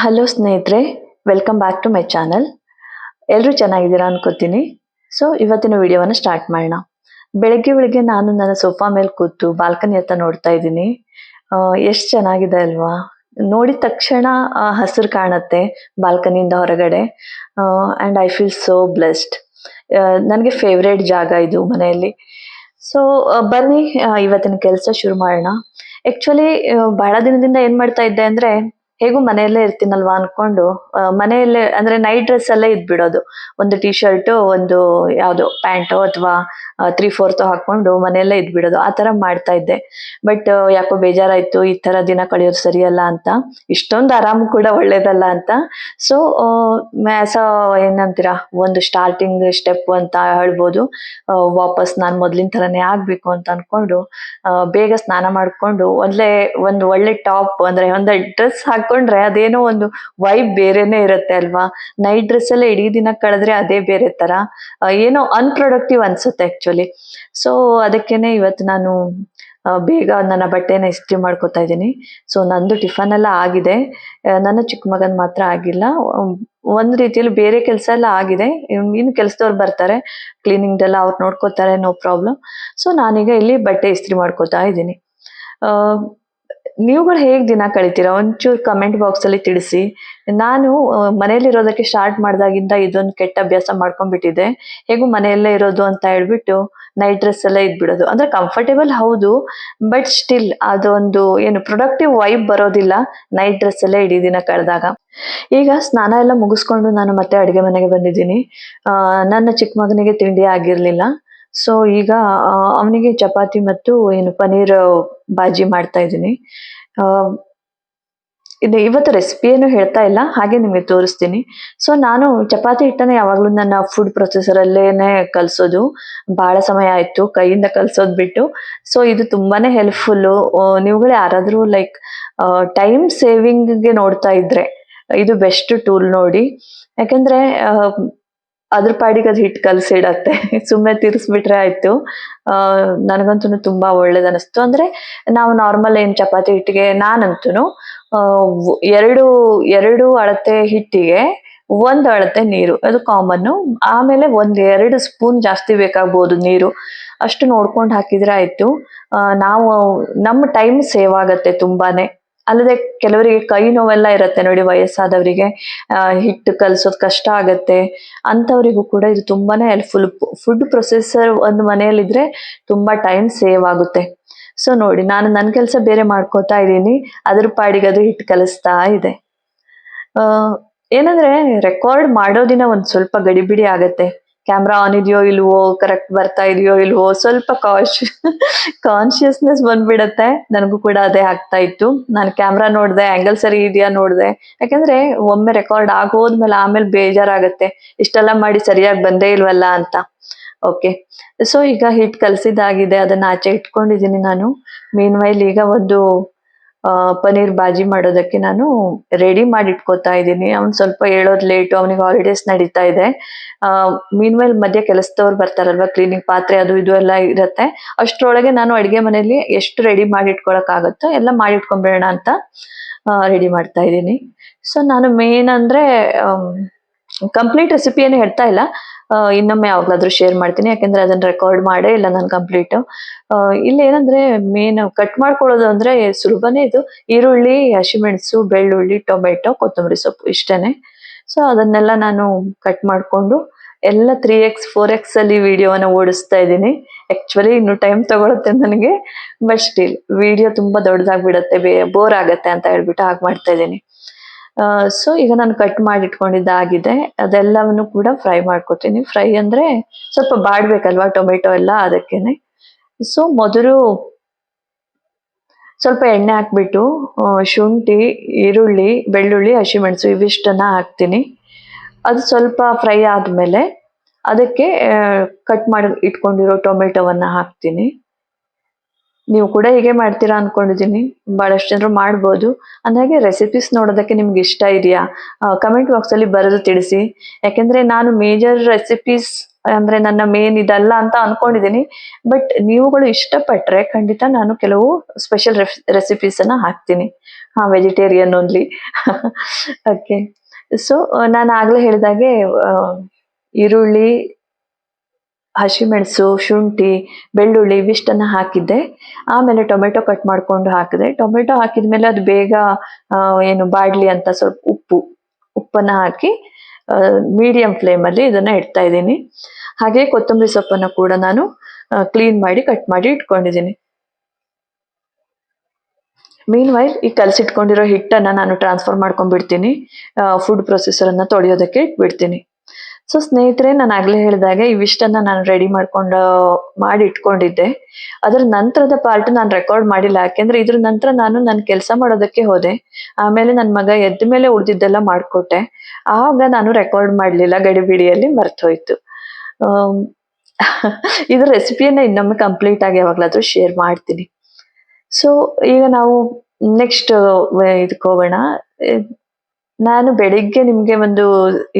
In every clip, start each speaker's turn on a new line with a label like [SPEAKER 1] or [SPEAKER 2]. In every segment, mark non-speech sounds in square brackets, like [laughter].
[SPEAKER 1] Hello ಸ್ನೇಹಿತರೆ welcome back to my channel ಎಲ್ಲರೂ ಚೆನ್ನಾಗಿದ್ದೀರಾ ಅನ್ಕೋತೀನಿ. ಸೊ ಇವತ್ತಿನ ವಿಡಿಯೋವನ್ನು ಸ್ಟಾರ್ಟ್ ಮಾಡೋಣ. ಬೆಳಗ್ಗೆ ಬೆಳಗ್ಗೆ ನಾನು ನನ್ನ ಸೋಫಾ ಮೇಲೆ ಕೂತು ಬಾಲ್ಕನಿ ಹತ್ತ ನೋಡ್ತಾ ಇದ್ದೀನಿ. ಎಷ್ಟು ಚೆನ್ನಾಗಿದೆ ಅಲ್ವಾ? ನೋಡಿದ ತಕ್ಷಣ ಹಸಿರು ಕಾಣುತ್ತೆ ಬಾಲ್ಕನಿಯಿಂದ ಹೊರಗಡೆ. And I feel so blessed ನನಗೆ ಫೇವ್ರೇಟ್ ಜಾಗ ಇದು ಮನೆಯಲ್ಲಿ. ಸೊ ಬನ್ನಿ ಇವತ್ತಿನ ಕೆಲಸ ಶುರು ಮಾಡೋಣ. ಆ್ಯಕ್ಚುಲಿ ಬಹಳ ದಿನದಿಂದ ಏನು ಮಾಡ್ತಾ ಇದ್ದೆ ಅಂದ್ರೆ ಹೇಗೂ ಮನೆಯಲ್ಲೇ ಇರ್ತೀನಲ್ವಾ ಅನ್ಕೊಂಡು ಮನೆಯಲ್ಲೇ, ಅಂದ್ರೆ ನೈಟ್ ಡ್ರೆಸ್ ಅಲ್ಲೇ ಇದ್ಬಿಡೋದು. ಒಂದು ಟಿ ಶರ್ಟ್ ಒಂದು ಯಾವುದು ಪ್ಯಾಂಟ್ ಅಥವಾ ತ್ರೀ ಫೋರ್ತ್ ಹಾಕೊಂಡು ಮನೆಯಲ್ಲೇ ಇದ್ಬಿಡೋದು. ಆ ತರ ಮಾಡ್ತಾ ಇದ್ದೆ. ಬಟ್ ಯಾಕೋ ಬೇಜಾರಾಯ್ತು, ಈ ತರ ದಿನ ಕಳೆಯೋದು ಸರಿಯಲ್ಲ ಅಂತ. ಇಷ್ಟೊಂದು ಆರಾಮ್ ಕೂಡ ಒಳ್ಳೇದಲ್ಲ ಅಂತ. ಸೊ ಮ್ಯಾಸ ಏನಂತೀರಾ, ಒಂದು ಸ್ಟಾರ್ಟಿಂಗ್ ಸ್ಟೆಪ್ ಅಂತ ಹೇಳ್ಬೋದು. ವಾಪಸ್ ನಾನು ಮೊದ್ಲಿನ ತರನೇ ಆಗ್ಬೇಕು ಅಂತ ಅನ್ಕೊಂಡು ಬೇಗ ಸ್ನಾನ ಮಾಡ್ಕೊಂಡು ಒಳ್ಳೆ ಒಂದು ಒಳ್ಳೆ ಟಾಪ್, ಅಂದ್ರೆ ಒಂದು ಡ್ರೆಸ್ ಹಾಕೊಂಡ್ರೆ ಅದೇನೋ ಒಂದು ವೈಬ್ ಬೇರೆನೆ ಇರುತ್ತೆ ಅಲ್ವಾ? ನೈಟ್ ಡ್ರೆಸ್ ಎಲ್ಲ ಇಡೀ ದಿನ ಕಳೆದ್ರೆ ಅದೇ ಬೇರೆ ತರ ಏನೋ ಅನ್ಪ್ರೊಡಕ್ಟಿವ್ ಅನ್ಸುತ್ತೆ ಆಕ್ಚುಲಿ ಸೊ ಅದಕ್ಕೇನೆ ಇವತ್ತು ನಾನು ಬೇಗ ನನ್ನ ಬಟ್ಟೆನ ಇಸ್ತ್ರಿ ಮಾಡ್ಕೊತಾ ಇದ್ದೀನಿ. ಸೊ ನಂದು ಟಿಫನ್ ಎಲ್ಲ ಆಗಿದೆ. ನನ್ನ ಚಿಕ್ಕ ಮಗನ ಮಾತ್ರ ಆಗಿಲ್ಲ. ಒಂದು ರೀತಿಯಲ್ಲಿ ಬೇರೆ ಕೆಲಸ ಎಲ್ಲ ಆಗಿದೆ. ಇನ್- ಇನ್ನು ಕೆಲಸದವ್ರು ಬರ್ತಾರೆ. ಕ್ಲೀನಿಂಗ್ ಎಲ್ಲ ಅವ್ರು ನೋಡ್ಕೋತಾರೆ ನೋ ಪ್ರಾಬ್ಲಮ್ ಸೊ ನಾನೀಗ ಇಲ್ಲಿ ಬಟ್ಟೆ ಇಸ್ತ್ರಿ ಮಾಡ್ಕೋತಾ ಇದ್ದೀನಿ. ನೀವುಗಳು ಹೇಗೆ ದಿನ ಕಳಿತೀರಾ? ಒಂಚೂರು ಕಮೆಂಟ್ ಬಾಕ್ಸ್ ಅಲ್ಲಿ ತಿಳಿಸಿ. ನಾನು ಮನೇಲಿರೋದಕ್ಕೆ ಸ್ಟಾರ್ಟ್ ಮಾಡಿದಾಗಿಂದ ಇದೊಂದು ಕೆಟ್ಟ ಅಭ್ಯಾಸ ಮಾಡ್ಕೊಂಡ್ಬಿಟ್ಟಿದೆ ಹೇಗೂ ಮನೆಯಲ್ಲೇ ಇರೋದು ಅಂತ ಹೇಳ್ಬಿಟ್ಟು ನೈಟ್ ಡ್ರೆಸ್ ಎಲ್ಲ ಇದ್ಬಿಡೋದು. ಅಂದ್ರೆ ಕಂಫರ್ಟೇಬಲ್ ಹೌದು ಬಟ್ ಸ್ಟಿಲ್ ಅದೊಂದು ಏನು ಪ್ರೊಡಕ್ಟಿವ್ ವೈಬ್ ಬರೋದಿಲ್ಲ ನೈಟ್ ಡ್ರೆಸ್ ಅಲ್ಲೇ ಇಡೀ ದಿನ ಕಳೆದಾಗ. ಈಗ ಸ್ನಾನ ಎಲ್ಲ ಮುಗಿಸ್ಕೊಂಡು ನಾನು ಮತ್ತೆ ಅಡುಗೆ ಮನೆಗೆ ಬಂದಿದ್ದೀನಿ. ನನ್ನ ಚಿಕ್ಕ ಮಗನಿಗೆ ತಿಂಡಿ ಆಗಿರ್ಲಿಲ್ಲ. ಸೊ ಈಗ ಅವನಿಗೆ ಚಪಾತಿ ಮತ್ತು ಏನು ಪನ್ನೀರ್ ಬಾಜಿ ಮಾಡ್ತಾ ಇದ್ದೀನಿ. ಇದು ಇವತ್ತು ರೆಸಿಪಿ ಏನು ಹೇಳ್ತಾ ಇಲ್ಲ, ಹಾಗೆ ನಿಮಗೆ ತೋರಿಸ್ತೀನಿ. ಸೊ ನಾನು ಚಪಾತಿ ಹಿಟ್ಟನ್ನ ಯಾವಾಗಲೂ ನನ್ನ ಫುಡ್ ಪ್ರೊಸೆಸರ್ ಅಲ್ಲೇನೆ ಕಲ್ಸೋದು. ಬಹಳ ಸಮಯ ಆಯ್ತು ಕೈಯಿಂದ ಕಲಿಸೋದು ಬಿಟ್ಟು. ಸೊ ಇದು ತುಂಬಾನೇ ಹೆಲ್ಪ್ಫುಲ್ಲು ನೀವುಗಳು ಯಾರಾದರೂ ಲೈಕ್ ಟೈಮ್ ಸೇವಿಂಗ್ಗೆ ನೋಡ್ತಾ ಇದ್ರೆ, ಇದು ಬೆಸ್ಟ್ ಟೂಲ್ ನೋಡಿ. ಯಾಕಂದ್ರೆ ಅದ್ರ ಪಾಡಿಗೆ ಅದು ಹಿಟ್ಟು ಕಲಸಿಡತ್ತೆ ಸುಮ್ಮನೆ ತಿರ್ಸ್ಬಿಟ್ರೆ ಆಯ್ತು. ನನಗಂತೂ ತುಂಬಾ ಒಳ್ಳೇದು ಅನಿಸ್ತು ಅಂದ್ರೆ ನಾವು ನಾರ್ಮಲ್ ಏನ್ ಚಪಾತಿ ಹಿಟ್ಟಿಗೆ ನಾನಂತೂ ಎರಡು ಎರಡು ಅಳತೆ ಹಿಟ್ಟಿಗೆ ಒಂದ್ ಅಳತೆ ನೀರು. ಅದು ಕಾಮನ್ನು. ಆಮೇಲೆ ಒಂದ್ ಎರಡು ಸ್ಪೂನ್ ಜಾಸ್ತಿ ಬೇಕಾಗ್ಬೋದು ನೀರು. ಅಷ್ಟು ನೋಡ್ಕೊಂಡು ಹಾಕಿದ್ರೆ ಆಯ್ತು. ನಾವು, ನಮ್ಮ ಟೈಮ್ ಸೇವ್ ಆಗತ್ತೆ ತುಂಬಾನೇ. ಅಲ್ಲದೆ ಕೆಲವರಿಗೆ ಕೈ ನೋವೆಲ್ಲ ಇರುತ್ತೆ ನೋಡಿ ವಯಸ್ಸಾದವರಿಗೆ ಹಿಟ್ಟು ಕಲಸೋದು ಕಷ್ಟ ಆಗುತ್ತೆ. ಅಂಥವರಿಗೂ ಕೂಡ ಇದು ತುಂಬಾನೇ ಹೆಲ್ಪ್ಫುಲ್ ಫುಡ್ ಪ್ರೊಸೆಸರ್ ಒಂದು ಮನೆಯಲ್ಲಿದ್ರೆ ತುಂಬಾ ಟೈಮ್ ಸೇವ್ ಆಗುತ್ತೆ. ಸೊ ನೋಡಿ, ನಾನು ನನ್ನ ಕೆಲಸ ಬೇರೆ ಮಾಡ್ಕೋತಾ ಇದ್ದೀನಿ. ಅದ್ರ ಪಾಡಿಗೆ ಅದು ಹಿಟ್ಟು ಕಲಿಸ್ತಾ ಇದೆ. ಏನಂದ್ರೆ ರೆಕಾರ್ಡ್ ಮಾಡೋದಿನ ಒಂದು ಸ್ವಲ್ಪ ಗಡಿಬಿಡಿ ಆಗತ್ತೆ. ಕ್ಯಾಮ್ರಾ ಆನ್ ಇದೆಯೋ ಇಲ್ವೋ ಕರೆಕ್ಟ್ ಬರ್ತಾ ಇದೆಯೋ ಇಲ್ವೋ, ಸ್ವಲ್ಪ ಕಾಶ್ ಕಾನ್ಶಿಯಸ್ನೆಸ್ ಬಂದ್ಬಿಡತ್ತೆ. ನನಗೂ ಕೂಡ ಅದೇ ಆಗ್ತಾ ಇತ್ತು. ನಾನು ಕ್ಯಾಮ್ರಾ ನೋಡಿದೆ ಆ್ಯಂಗಲ್ ಸರಿ ಇದೆಯಾ ನೋಡಿದೆ. ಯಾಕಂದ್ರೆ ಒಮ್ಮೆ ರೆಕಾರ್ಡ್ ಆಗೋದ್ಮೇಲೆ ಆಮೇಲೆ ಬೇಜಾರಾಗುತ್ತೆ. ಇಷ್ಟೆಲ್ಲ ಮಾಡಿ ಸರಿಯಾಗಿ ಬಂದೇ ಇಲ್ವಲ್ಲ ಅಂತ. ಓಕೆ ಸೊ ಈಗ ಹಿಟ್ ಕಲಸಿದಾಗಿದೆ ಅದನ್ನ ಆಚೆ ಇಟ್ಕೊಂಡಿದ್ದೀನಿ ನಾನು. ಮೀನ್ ಈಗ ಒಂದು ಪನ್ನೀರ್ ಬಾಜಿ ಮಾಡೋದಕ್ಕೆ ನಾನು ರೆಡಿ ಮಾಡಿ ಇಟ್ಕೋತಾ ಇದ್ದೀನಿ. ಅವ್ನು ಸ್ವಲ್ಪ ಹೇಳೋದ್ ಲೇಟು ಅವನಿಗೆ ಹಾಲಿಡೇಸ್ ನಡೀತಾ ಇದೆ. ಮೀನ್ ಮೇಲೆ ಮಧ್ಯೆ ಕೆಲಸದವ್ರು ಬರ್ತಾರಲ್ವಾ ಕ್ಲೀನಿಂಗ್ ಪಾತ್ರೆ ಅದು ಇದು ಎಲ್ಲ ಇರತ್ತೆ. ಅಷ್ಟರೊಳಗೆ ನಾನು ಅಡಿಗೆ ಮನೆಯಲ್ಲಿ ಎಷ್ಟು ರೆಡಿ ಮಾಡಿ ಇಟ್ಕೊಳಕ್ ಆಗುತ್ತೋ ಎಲ್ಲ ಮಾಡಿ ಇಟ್ಕೊಂಡ್ಬೇಡ ಅಂತ ರೆಡಿ ಮಾಡ್ತಾ ಇದ್ದೀನಿ. ಸೊ ನಾನು ಮೇನ್ ಅಂದ್ರೆ ಕಂಪ್ಲೀಟ್ ರೆಸಿಪಿ ಏನು ಹೇಳ್ತಾ ಇಲ್ಲ. ಇನ್ನೊಮ್ಮೆ ಯಾವಾಗ್ಲಾದ್ರೂ ಶೇರ್ ಮಾಡ್ತೀನಿ, ಯಾಕಂದ್ರೆ ಅದನ್ನ ರೆಕಾರ್ಡ್ ಮಾಡೇ ಇಲ್ಲ ನಾನು ಕಂಪ್ಲೀಟ್ ಇಲ್ಲಿ ಏನಂದ್ರೆ ಮೇನ್ ಕಟ್ ಮಾಡ್ಕೊಳ್ಳೋದು ಅಂದ್ರೆ ಸುಲಭನೇ ಇದು. ಈರುಳ್ಳಿ ಹಸಿಮೆಣಸು ಬೆಳ್ಳುಳ್ಳಿ, ಟೊಮೆಟೊ, ಕೊತ್ತಂಬರಿ ಸೊಪ್ಪು ಇಷ್ಟೇನೆ. ಸೊ ಅದನ್ನೆಲ್ಲ ನಾನು ಕಟ್ ಮಾಡ್ಕೊಂಡು ಎಲ್ಲ ತ್ರೀ ಎಕ್ಸ್ ಫೋರ್ ಎಕ್ಸ್ ಅಲ್ಲಿ ವಿಡಿಯೋವನ್ನು ಓಡಿಸ್ತಾ ಇದ್ದೀನಿ. ಆಕ್ಚುಲಿ ಇನ್ನು ಟೈಮ್ ತಗೊಳುತ್ತೆ ನನಗೆ ಬಟ್ ಸ್ಟಿಲ್ ವಿಡಿಯೋ ತುಂಬಾ ದೊಡ್ಡದಾಗ್ಬಿಡತ್ತೆ ಬೋರ್ ಆಗತ್ತೆ ಅಂತ ಹೇಳ್ಬಿಟ್ಟು ಹಾಗೆ ಮಾಡ್ತಾ ಇದ್ದೀನಿ. ಸೊ ಈಗ ನಾನು ಕಟ್ ಮಾಡಿ ಇಟ್ಕೊಂಡಿದ್ದಾಗಿದೆ ಅದೆಲ್ಲವನ್ನು ಕೂಡ ಫ್ರೈ ಮಾಡ್ಕೊತೀನಿ. ಫ್ರೈ ಅಂದ್ರೆ ಸ್ವಲ್ಪ ಬಾಡ್ಬೇಕಲ್ವಾ ಟೊಮೆಟೊ ಎಲ್ಲ ಅದಕ್ಕೇನೆ. ಸೊ ಮೊದಲು ಸ್ವಲ್ಪ ಎಣ್ಣೆ ಹಾಕ್ಬಿಟ್ಟು ಶುಂಠಿ, ಈರುಳ್ಳಿ, ಬೆಳ್ಳುಳ್ಳಿ, ಹಸಿಮೆಣಸು ಇವಿಷ್ಟನ್ನ ಹಾಕ್ತೀನಿ. ಅದು ಸ್ವಲ್ಪ ಫ್ರೈ ಆದ್ಮೇಲೆ ಅದಕ್ಕೆ ಕಟ್ ಮಾಡಿ ಇಟ್ಕೊಂಡಿರೋ ಟೊಮೆಟೊವನ್ನ ಹಾಕ್ತೀನಿ. ನೀವು ಕೂಡ ಹೀಗೆ ಮಾಡ್ತೀರಾ ಅನ್ಕೊಂಡಿದ್ದೀನಿ. ಬಹಳಷ್ಟು ಜನರು ಮಾಡ್ಬೋದು. ಅಂದಾಗೆ ರೆಸಿಪೀಸ್ ನೋಡೋದಕ್ಕೆ ನಿಮ್ಗೆ ಇಷ್ಟ ಇದೆಯಾ? ಕಮೆಂಟ್ ಬಾಕ್ಸ್ ಅಲ್ಲಿ ಬರೆದು ತಿಳಿಸಿ. ಯಾಕೆಂದ್ರೆ ನಾನು ಮೇಜರ್ ರೆಸಿಪೀಸ್ ಅಂದ್ರೆ ನನ್ನ ಮೇನ್ ಇದಲ್ಲ ಅಂತ ಅನ್ಕೊಂಡಿದ್ದೀನಿ. ಬಟ್ ನೀವುಗಳು ಇಷ್ಟಪಟ್ರೆ ಖಂಡಿತ ನಾನು ಕೆಲವು ಸ್ಪೆಷಲ್ ರೆಸಿಪೀಸ್ ಅನ್ನ ಹಾಕ್ತೀನಿ. ಹಾ ವೆಜಿಟೇರಿಯನ್ ಓನ್ಲಿ ಓಕೆ ಸೊ ನಾನು ಆಗ್ಲೇ ಹೇಳಿದಾಗೆ ಈರುಳ್ಳಿ ಹಸಿಮೆಣಸು ಶುಂಠಿ, ಬೆಳ್ಳುಳ್ಳಿ ಇವಿಷ್ಟನ್ನು ಹಾಕಿದ್ದೆ. ಆಮೇಲೆ ಟೊಮೆಟೊ ಕಟ್ ಮಾಡಿಕೊಂಡು ಹಾಕಿದೆ. ಟೊಮೆಟೊ ಹಾಕಿದ ಮೇಲೆ ಅದು ಬೇಗ ಏನು ಬಾಡ್ಲಿ ಅಂತ ಸ್ವಲ್ಪ ಉಪ್ಪು, ಉಪ್ಪನ್ನು ಹಾಕಿ ಮೀಡಿಯಂ ಫ್ಲೇಮಲ್ಲಿ ಇದನ್ನು ಇಡ್ತಾ ಇದ್ದೀನಿ. ಹಾಗೆ ಕೊತ್ತಂಬರಿ ಸೊಪ್ಪನ್ನು ಕೂಡ ನಾನು ಕ್ಲೀನ್ ಮಾಡಿ ಕಟ್ ಮಾಡಿ ಇಟ್ಕೊಂಡಿದ್ದೀನಿ. ಮೀನ್ ವೈಲ್ ಈ ಕಲಸಿಟ್ಕೊಂಡಿರೋ ಹಿಟ್ಟನ್ನು ನಾನು ಟ್ರಾನ್ಸ್ಫರ್ ಮಾಡ್ಕೊಂಡ್ಬಿಡ್ತೀನಿ. ಫುಡ್ ಪ್ರೊಸೆಸರನ್ನು ತೊಳೆಯೋದಕ್ಕೆ ಇಟ್ಬಿಡ್ತೀನಿ. ಸೊ ಸ್ನೇಹಿತರೆ, ನಾನು ಆಗಲೇ ಹೇಳಿದಾಗೆ ಇವಿಷ್ಟನ್ನ ನಾನು ರೆಡಿ ಮಾಡ್ಕೊಂಡು ಮಾಡಿ ಇಟ್ಕೊಂಡಿದ್ದೆ ಅದ್ರ ನಂತರದ ಪಾರ್ಟ್ ನಾನು ರೆಕಾರ್ಡ್ ಮಾಡಿಲ್ಲ. ಯಾಕೆಂದ್ರೆ ಇದ್ರ ನಂತರ ನಾನು ನನ್ನ ಕೆಲಸ ಮಾಡೋದಕ್ಕೆ ಹೋದೆ. ಆಮೇಲೆ ನನ್ನ ಮಗ ಎದ್ದ ಮೇಲೆ ಉಳಿದಿದ್ದೆಲ್ಲ ಮಾಡಿಕೊಟ್ಟೆ. ಆಗ ನಾನು ರೆಕಾರ್ಡ್ ಮಾಡಲಿಲ್ಲ. ಗಡಿಬಿಡಿಯಲ್ಲಿ ಮರ್ತೋಯ್ತು. ಇದು ರೆಸಿಪಿಯನ್ನ ಇನ್ನೊಮ್ಮೆ ಕಂಪ್ಲೀಟ್ ಆಗಿ ಯಾವಾಗ್ಲಾದ್ರೂ ಶೇರ್ ಮಾಡ್ತೀನಿ. ಸೊ ಈಗ ನಾವು ನೆಕ್ಸ್ಟ್ ಇದಕ್ಕೆ ಹೋಗೋಣ. ನಾನು ಬೆಳಿಗ್ಗೆ ನಿಮ್ಗೆ ಒಂದು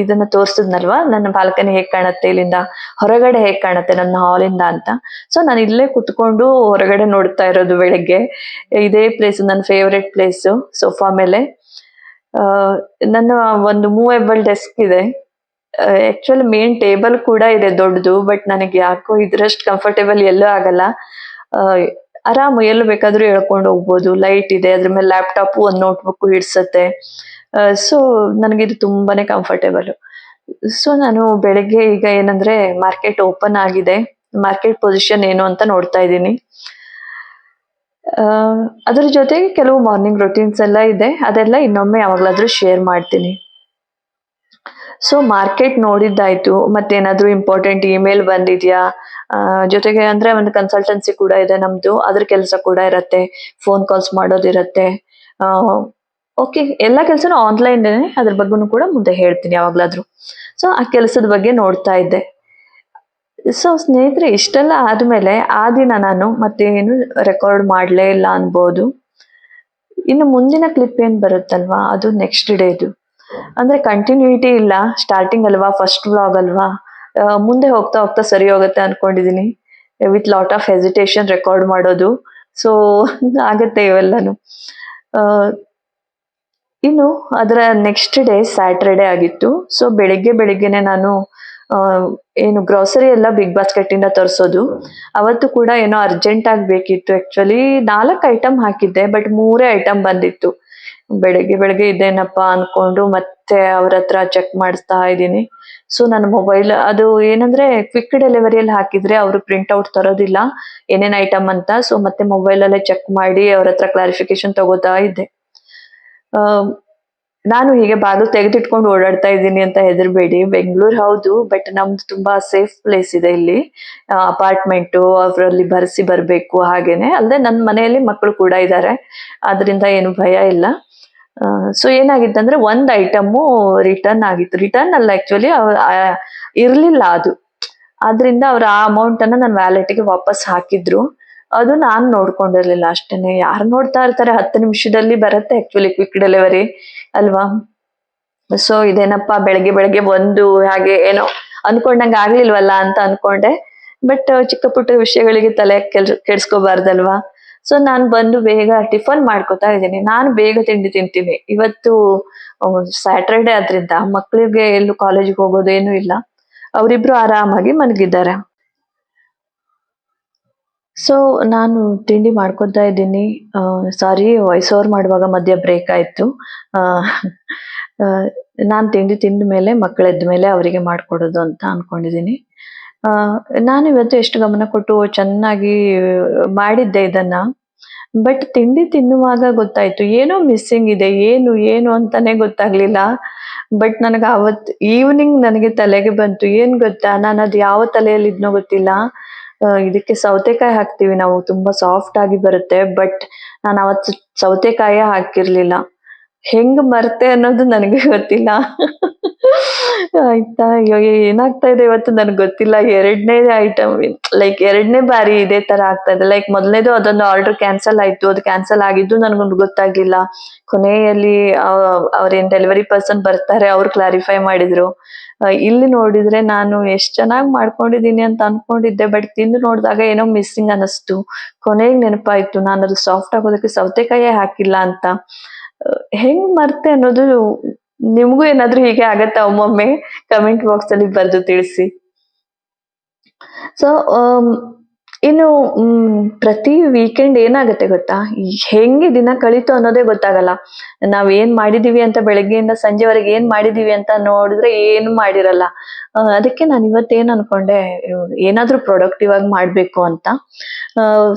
[SPEAKER 1] ಇದನ್ನ ತೋರಿಸಿದ್ನಲ್ವಾ? ನನ್ನ ಬಾಲ್ಕನಿ ಹೇಗ್ ಕಾಣುತ್ತೆ, ಇಲ್ಲಿಂದ ಹೊರಗಡೆ ಹೇಗ್ ಕಾಣುತ್ತೆ, ನನ್ನ ಹಾಲಿಂದ ಅಂತ. ಸೊ ನಾನು ಇಲ್ಲೇ ಕುತ್ಕೊಂಡು ಹೊರಗಡೆ ನೋಡ್ತಾ ಇರೋದು ಬೆಳಿಗ್ಗೆ. ಇದೇ ಪ್ಲೇಸ್ ನನ್ನ ಫೇವ್ರೆಟ್ ಪ್ಲೇಸ್ ಸೋಫಾ ಮೇಲೆ. ನನ್ನ ಒಂದು ಮೂವೇಬಲ್ ಡೆಸ್ಕ್ ಇದೆ. ಆಕ್ಚುಲಿ ಮೇನ್ ಟೇಬಲ್ ಕೂಡ ಇದೆ ದೊಡ್ಡದು ಬಟ್ ನನಗೆ ಯಾಕೋ ಇದ್ರಷ್ಟು ಕಂಫರ್ಟೇಬಲ್ ಎಲ್ಲೂ ಆಗಲ್ಲ. ಆರಾಮ ಎಲ್ಲಿ ಬೇಕಾದ್ರೂ ಹೇಳ್ಕೊಂಡು ಹೋಗ್ಬೋದು. ಲೈಟ್ ಇದೆ, ಅದ್ರ ಮೇಲೆ ಲ್ಯಾಪ್ಟಾಪು ಒಂದು ನೋಟ್ಬುಕ್ ಇಡ್ಸತ್ತೆ. ಸೊ ಇದು ತುಂಬಾನೇ ಕಂಫರ್ಟೇಬಲ್ ಸೊ ನಾನು ಬೆಳಗ್ಗೆ ಈಗ ಏನಂದ್ರೆ ಮಾರ್ಕೆಟ್ ಓಪನ್ ಆಗಿದೆ. ಮಾರ್ಕೆಟ್ ಪೊಸಿಷನ್ ಏನು ಅಂತ ನೋಡ್ತಾ ಇದ್ದೀನಿ. ಅದರ ಜೊತೆಗೆ ಕೆಲವು ಮಾರ್ನಿಂಗ್ ರೊಟೀನ್ಸ್ ಎಲ್ಲ ಇದೆ. ಅದೆಲ್ಲ ಇನ್ನೊಮ್ಮೆ ಯಾವಾಗ್ಲಾದ್ರೂ ಶೇರ್ ಮಾಡ್ತೀನಿ. ಸೊ ಮಾರ್ಕೆಟ್ ನೋಡಿದ್ದಾಯ್ತು. ಮತ್ತೇನಾದ್ರೂ ಇಂಪಾರ್ಟೆಂಟ್ ಇಮೇಲ್ ಬಂದಿದ್ಯಾ? ಜೊತೆಗೆ ಅಂದ್ರೆ ಒಂದು ಕನ್ಸಲ್ಟೆನ್ಸಿ ಕೂಡ ಇದೆ ನಮ್ದು. ಅದ್ರ ಕೆಲಸ ಕೂಡ ಇರತ್ತೆ. Phone calls ಮಾಡೋದಿರತ್ತೆ. ಓಕೆ ಎಲ್ಲ ಕೆಲಸನೂ ಆನ್ಲೈನ್ ಅದ್ರ ಬಗ್ಗೆನೂ ಕೂಡ ಮುಂದೆ ಹೇಳ್ತೀನಿ ಯಾವಾಗ್ಲಾದ್ರೂ. ಸೊ ಆ ಕೆಲಸದ ಬಗ್ಗೆ ನೋಡ್ತಾ ಇದ್ದೆ. ಸೊ ಸ್ನೇಹಿತರೆ, ಇಷ್ಟೆಲ್ಲ ಆದ್ಮೇಲೆ ಆ ದಿನ ನಾನು ಮತ್ತೆ ಏನು ರೆಕಾರ್ಡ್ ಮಾಡ್ಲೇ ಇಲ್ಲ ಅನ್ಬೋದು. ಇನ್ನು ಮುಂದಿನ ಕ್ಲಿಪ್ ಏನು ಬರುತ್ತಲ್ವಾ? ಅದು ನೆಕ್ಸ್ಟ್ ಡೇದು ಅಂದ್ರೆ ಕಂಟಿನ್ಯೂಟಿ ಇಲ್ಲ. ಸ್ಟಾರ್ಟಿಂಗ್ ಅಲ್ವಾ? ಫಸ್ಟ್ ವ್ಲಾಗ್ ಅಲ್ವಾ? ಮುಂದೆ ಹೋಗ್ತಾ ಹೋಗ್ತಾ ಸರಿ ಹೋಗುತ್ತೆ ಅನ್ಕೊಂಡಿದೀನಿ. With lot of hesitation record ಮಾಡೋದು. ಸೊ [laughs] ಆಗತ್ತೆ ಇವೆಲ್ಲನು. ಇನ್ನು ಅದರ ನೆಕ್ಸ್ಟ್ ಡೇ ಸ್ಯಾಟರ್ಡೆ ಆಗಿತ್ತು. ಸೊ ಬೆಳಿಗ್ಗೆ ಬೆಳಿಗ್ಗೆನೆ ನಾನು ಏನು ಗ್ರೋಸರಿ ಎಲ್ಲ ಬಿಗ್ ಬಾಸ್ಕೆಟ್ ಇಂದ ತರಿಸೋದು. ಅವತ್ತು ಕೂಡ ಏನೋ ಅರ್ಜೆಂಟ್ ಆಗಿ ಬೇಕಿತ್ತು. ಆಕ್ಚುಲಿ ನಾಲ್ಕು ಐಟಮ್ ಹಾಕಿದ್ದೆ ಬಟ್ ಮೂರೇ ಐಟಮ್ ಬಂದಿತ್ತು. ಬೆಳಗ್ಗೆ ಬೆಳಗ್ಗೆ ಇದೇನಪ್ಪ ಅನ್ಕೊಂಡು ಮತ್ತೆ ಅವ್ರ ಹತ್ರ ಚೆಕ್ ಮಾಡಿಸ್ತಾ ಇದ್ದೀನಿ. ಸೊ ನನ್ನ ಮೊಬೈಲ್ ಅದು ಏನಂದ್ರೆ ಕ್ವಿಕ್ ಡೆಲಿವರಿಯಲ್ಲಿ ಹಾಕಿದ್ರೆ ಅವರು ಪ್ರಿಂಟ್ ಔಟ್ ತರೋದಿಲ್ಲ. ಏನೇನ್ ಐಟಮ್ ಅಂತ. ಸೊ ಮತ್ತೆ ಮೊಬೈಲ್ ಅಲ್ಲೇ ಚೆಕ್ ಮಾಡಿ ಅವ್ರ ಹತ್ರ ಕ್ಲಾರಿಫಿಕೇಶನ್ ತಗೋತಾ ಇದ್ದೆ. ನಾನು ಹೀಗೆ ಬಾಗಿಲು ತೆಗೆದಿಟ್ಕೊಂಡು ಓಡಾಡ್ತಾ ಇದ್ದೀನಿ ಅಂತ ಹೆದರ್ಬೇಡಿ. ಬೆಂಗಳೂರು ಹೌದು ಬಟ್ ನಮ್ದು ತುಂಬಾ ಸೇಫ್ ಪ್ಲೇಸ್ ಇದೆ ಇಲ್ಲಿ. ಅಪಾರ್ಟ್ಮೆಂಟು ಅವರಲ್ಲಿ ಬರೆಸಿ ಬರಬೇಕು ಹಾಗೇನೆ. ಅಲ್ಲದೆ ನನ್ನ ಮನೆಯಲ್ಲಿ ಮಕ್ಕಳು ಕೂಡ ಇದ್ದಾರೆ ಅದರಿಂದ ಏನು ಭಯ ಇಲ್ಲ. ಸೊ ಏನಾಗಿತ್ತಂದ್ರೆ ಒಂದು ಐಟಮು ರಿಟರ್ನ್ ಆಗಿತ್ತು. ರಿಟರ್ನ್ ಅಲ್ಲ ಆಕ್ಚುಲಿ ಇರ್ಲಿಲ್ಲ ಅದು. ಆದ್ರಿಂದ ಅವ್ರ ಆ ಅಮೌಂಟನ್ನು ನನ್ನ ವ್ಯಾಲೆಟ್ಗೆ ವಾಪಸ್ ಹಾಕಿದ್ರು. ಅದು ನಾನ್ ನೋಡ್ಕೊಂಡಿರ್ಲಿಲ್ಲ ಅಷ್ಟೇನೆ. ಯಾರು ನೋಡ್ತಾ ಇರ್ತಾರೆ ಹತ್ತು ನಿಮಿಷದಲ್ಲಿ ಬರುತ್ತೆ ಆಕ್ಚುಲಿ ಕ್ವಿಕ್ ಡೆಲಿವರಿ ಅಲ್ವಾ? ಸೊ ಇದೇನಪ್ಪ ಬೆಳಗ್ಗೆ ಬೆಳಗ್ಗೆ ಒಂದು ಹಾಗೆ ಏನೋ ಅನ್ಕೊಂಡಂಗ ಆಗ್ಲಿಲ್ವಲ್ಲ ಅಂತ ಅನ್ಕೊಂಡೆ. ಬಟ್ ಚಿಕ್ಕ ಪುಟ್ಟ ವಿಷಯಗಳಿಗೆ ತಲೆ ಕೆಲ್ ಕೆಡ್ಸ್ಕೋಬಾರ್ದಲ್ವಾ? ಸೊ ನಾನು ಬಂದು ಬೇಗ ಟಿಫನ್ ಮಾಡ್ಕೊತಾ ಇದ್ದೀನಿ. ನಾನು ಬೇಗ ತಿಂಡಿ ತಿಂತೀನಿ. ಇವತ್ತು ಸ್ಯಾಟರ್ಡೆ ಆದ್ರಿಂದ ಮಕ್ಕಳಿಗೆ ಎಲ್ಲೂ ಕಾಲೇಜಿಗೆ ಹೋಗೋದು ಇಲ್ಲ. ಅವರಿಬ್ರು ಆರಾಮಾಗಿ ಮಲಗಿದ್ದಾರೆ. ಸೊ ನಾನು ತಿಂಡಿ ಮಾಡ್ಕೊತಾ ಇದ್ದೀನಿ. ಸಾರಿ ವಾಯ್ಸ್ ಓವರ್ ಮಾಡುವಾಗ ಮಧ್ಯ ಬ್ರೇಕ್ ಆಯ್ತು. ನಾನು ತಿಂಡಿ ತಿಂದ ಮೇಲೆ ಮಕ್ಕಳೆದ್ದ ಮೇಲೆ ಅವರಿಗೆ ಮಾಡಿಕೊಡೋದು ಅಂತ ಅನ್ಕೊಂಡಿದ್ದೀನಿ. ನಾನು ಇವತ್ತು ಎಷ್ಟು ಗಮನ ಕೊಟ್ಟು ಚೆನ್ನಾಗಿ ಮಾಡಿದ್ದೆ ಇದನ್ನ. ಬಟ್ ತಿಂಡಿ ತಿನ್ನುವಾಗ ಗೊತ್ತಾಯ್ತು, ಏನೋ ಮಿಸ್ಸಿಂಗ್ ಇದೆ, ಏನು ಏನು ಅಂತಾನೆ ಗೊತ್ತಾಗ್ಲಿಲ್ಲ. ಬಟ್ ನನಗೆ ಅವತ್ತು ಈವ್ನಿಂಗ್ ನನಗೆ ತಲೆಗೆ ಬಂತು. ಏನು ಗೊತ್ತಾ? ನಾನು ಅದು ಯಾವ ತಲೆಯಲ್ಲಿ ಇದ್ನೋ ಗೊತ್ತಿಲ್ಲ. ಇದಕ್ಕೆ ಸೌತೆಕಾಯಿ ಹಾಕ್ತಿವಿ ನಾವು. ತುಂಬಾ ಸಾಫ್ಟ್ ಆಗಿ ಬರುತ್ತೆ ಬಟ್ ನಾನು ಅವತ್ತು ಸೌತೆಕಾಯಿ ಹಾಕಿರ್ಲಿಲ್ಲ. ಹೆಂಗ್ ಮರ್ತೆ ಅನ್ನೋದು ನನಗೆ ಗೊತ್ತಿಲ್ಲ. ಆಯ್ತಾ? ಏನಾಗ್ತಾ ಇದೆ ಇವತ್ತು ನನಗೆ ಗೊತ್ತಿಲ್ಲ. ಎರಡನೇ ಐಟಮ್ ಲೈಕ್ ಎರಡನೇ ಬಾರಿ ಇದೇ ತರ ಆಗ್ತಾ ಇದೆ. ಲೈಕ್ ಮೊದಲನೇದು ಅದೊಂದು ಆರ್ಡರ್ ಕ್ಯಾನ್ಸಲ್ ಆಯ್ತು. ಅದು ಕ್ಯಾನ್ಸಲ್ ಆಗಿದ್ದು ನನಗೊಂದು ಗೊತ್ತಾಗಿಲ್ಲ ಕೊನೆಯಲ್ಲಿ ಅವ್ರೇನ್ ಡೆಲಿವರಿ ಪರ್ಸನ್ ಬರ್ತಾರೆ, ಅವ್ರು ಕ್ಲಾರಿಫೈ ಮಾಡಿದ್ರು. ಇಲ್ಲಿ ನೋಡಿದ್ರೆ ನಾನು ಎಷ್ಟ್ ಚೆನ್ನಾಗಿ ಮಾಡ್ಕೊಂಡಿದೀನಿ ಅಂತ ಅನ್ಕೊಂಡಿದ್ದೆ ಬಟ್ ತಿಂದು ನೋಡಿದಾಗ ಏನೋ ಮಿಸ್ಸಿಂಗ್ ಅನಿಸ್ತು ಕೊನೆಗೆ ನೆನಪಾಯ್ತು ನಾನು ಅದು ಸಾಫ್ಟ್ ಆಗೋದಕ್ಕೆ ಸೌತೆಕಾಯೇ ಹಾಕಿಲ್ಲ ಅಂತ. ಹೆಂಗ್ ಮರ್ತೆ ಅನ್ನೋದು ನಿಮ್ಗೂ ಏನಾದ್ರೂ ಹೀಗೆ ಆಗತ್ತಾ ಒಮ್ಮೊಮ್ಮೆ? ಕಮೆಂಟ್ ಬಾಕ್ಸ್ ಅಲ್ಲಿ ಬರೆದು ತಿಳಿಸಿ. ಸೊ ಇನ್ನು ಪ್ರತಿ ವೀಕೆಂಡ್ ಏನಾಗುತ್ತೆ ಗೊತ್ತಾ? ಹೆಂಗೆ ದಿನ ಕಳೀತು ಅನ್ನೋದೇ ಗೊತ್ತಾಗಲ್ಲ. ನಾವ್ ಏನ್ ಮಾಡಿದೀವಿ ಅಂತ ಬೆಳಗ್ಗೆಯಿಂದ ಸಂಜೆವರೆಗೆ ಏನ್ ಮಾಡಿದೀವಿ ಅಂತ ನೋಡಿದ್ರೆ ಏನು ಮಾಡಿರಲ್ಲ. ಅದಕ್ಕೆ ನಾನು ಇವತ್ತೇನ್ ಅನ್ಕೊಂಡೆ, ಏನಾದ್ರೂ ಪ್ರೊಡಕ್ಟಿವ್ ಆಗಿ ಮಾಡ್ಬೇಕು ಅಂತ.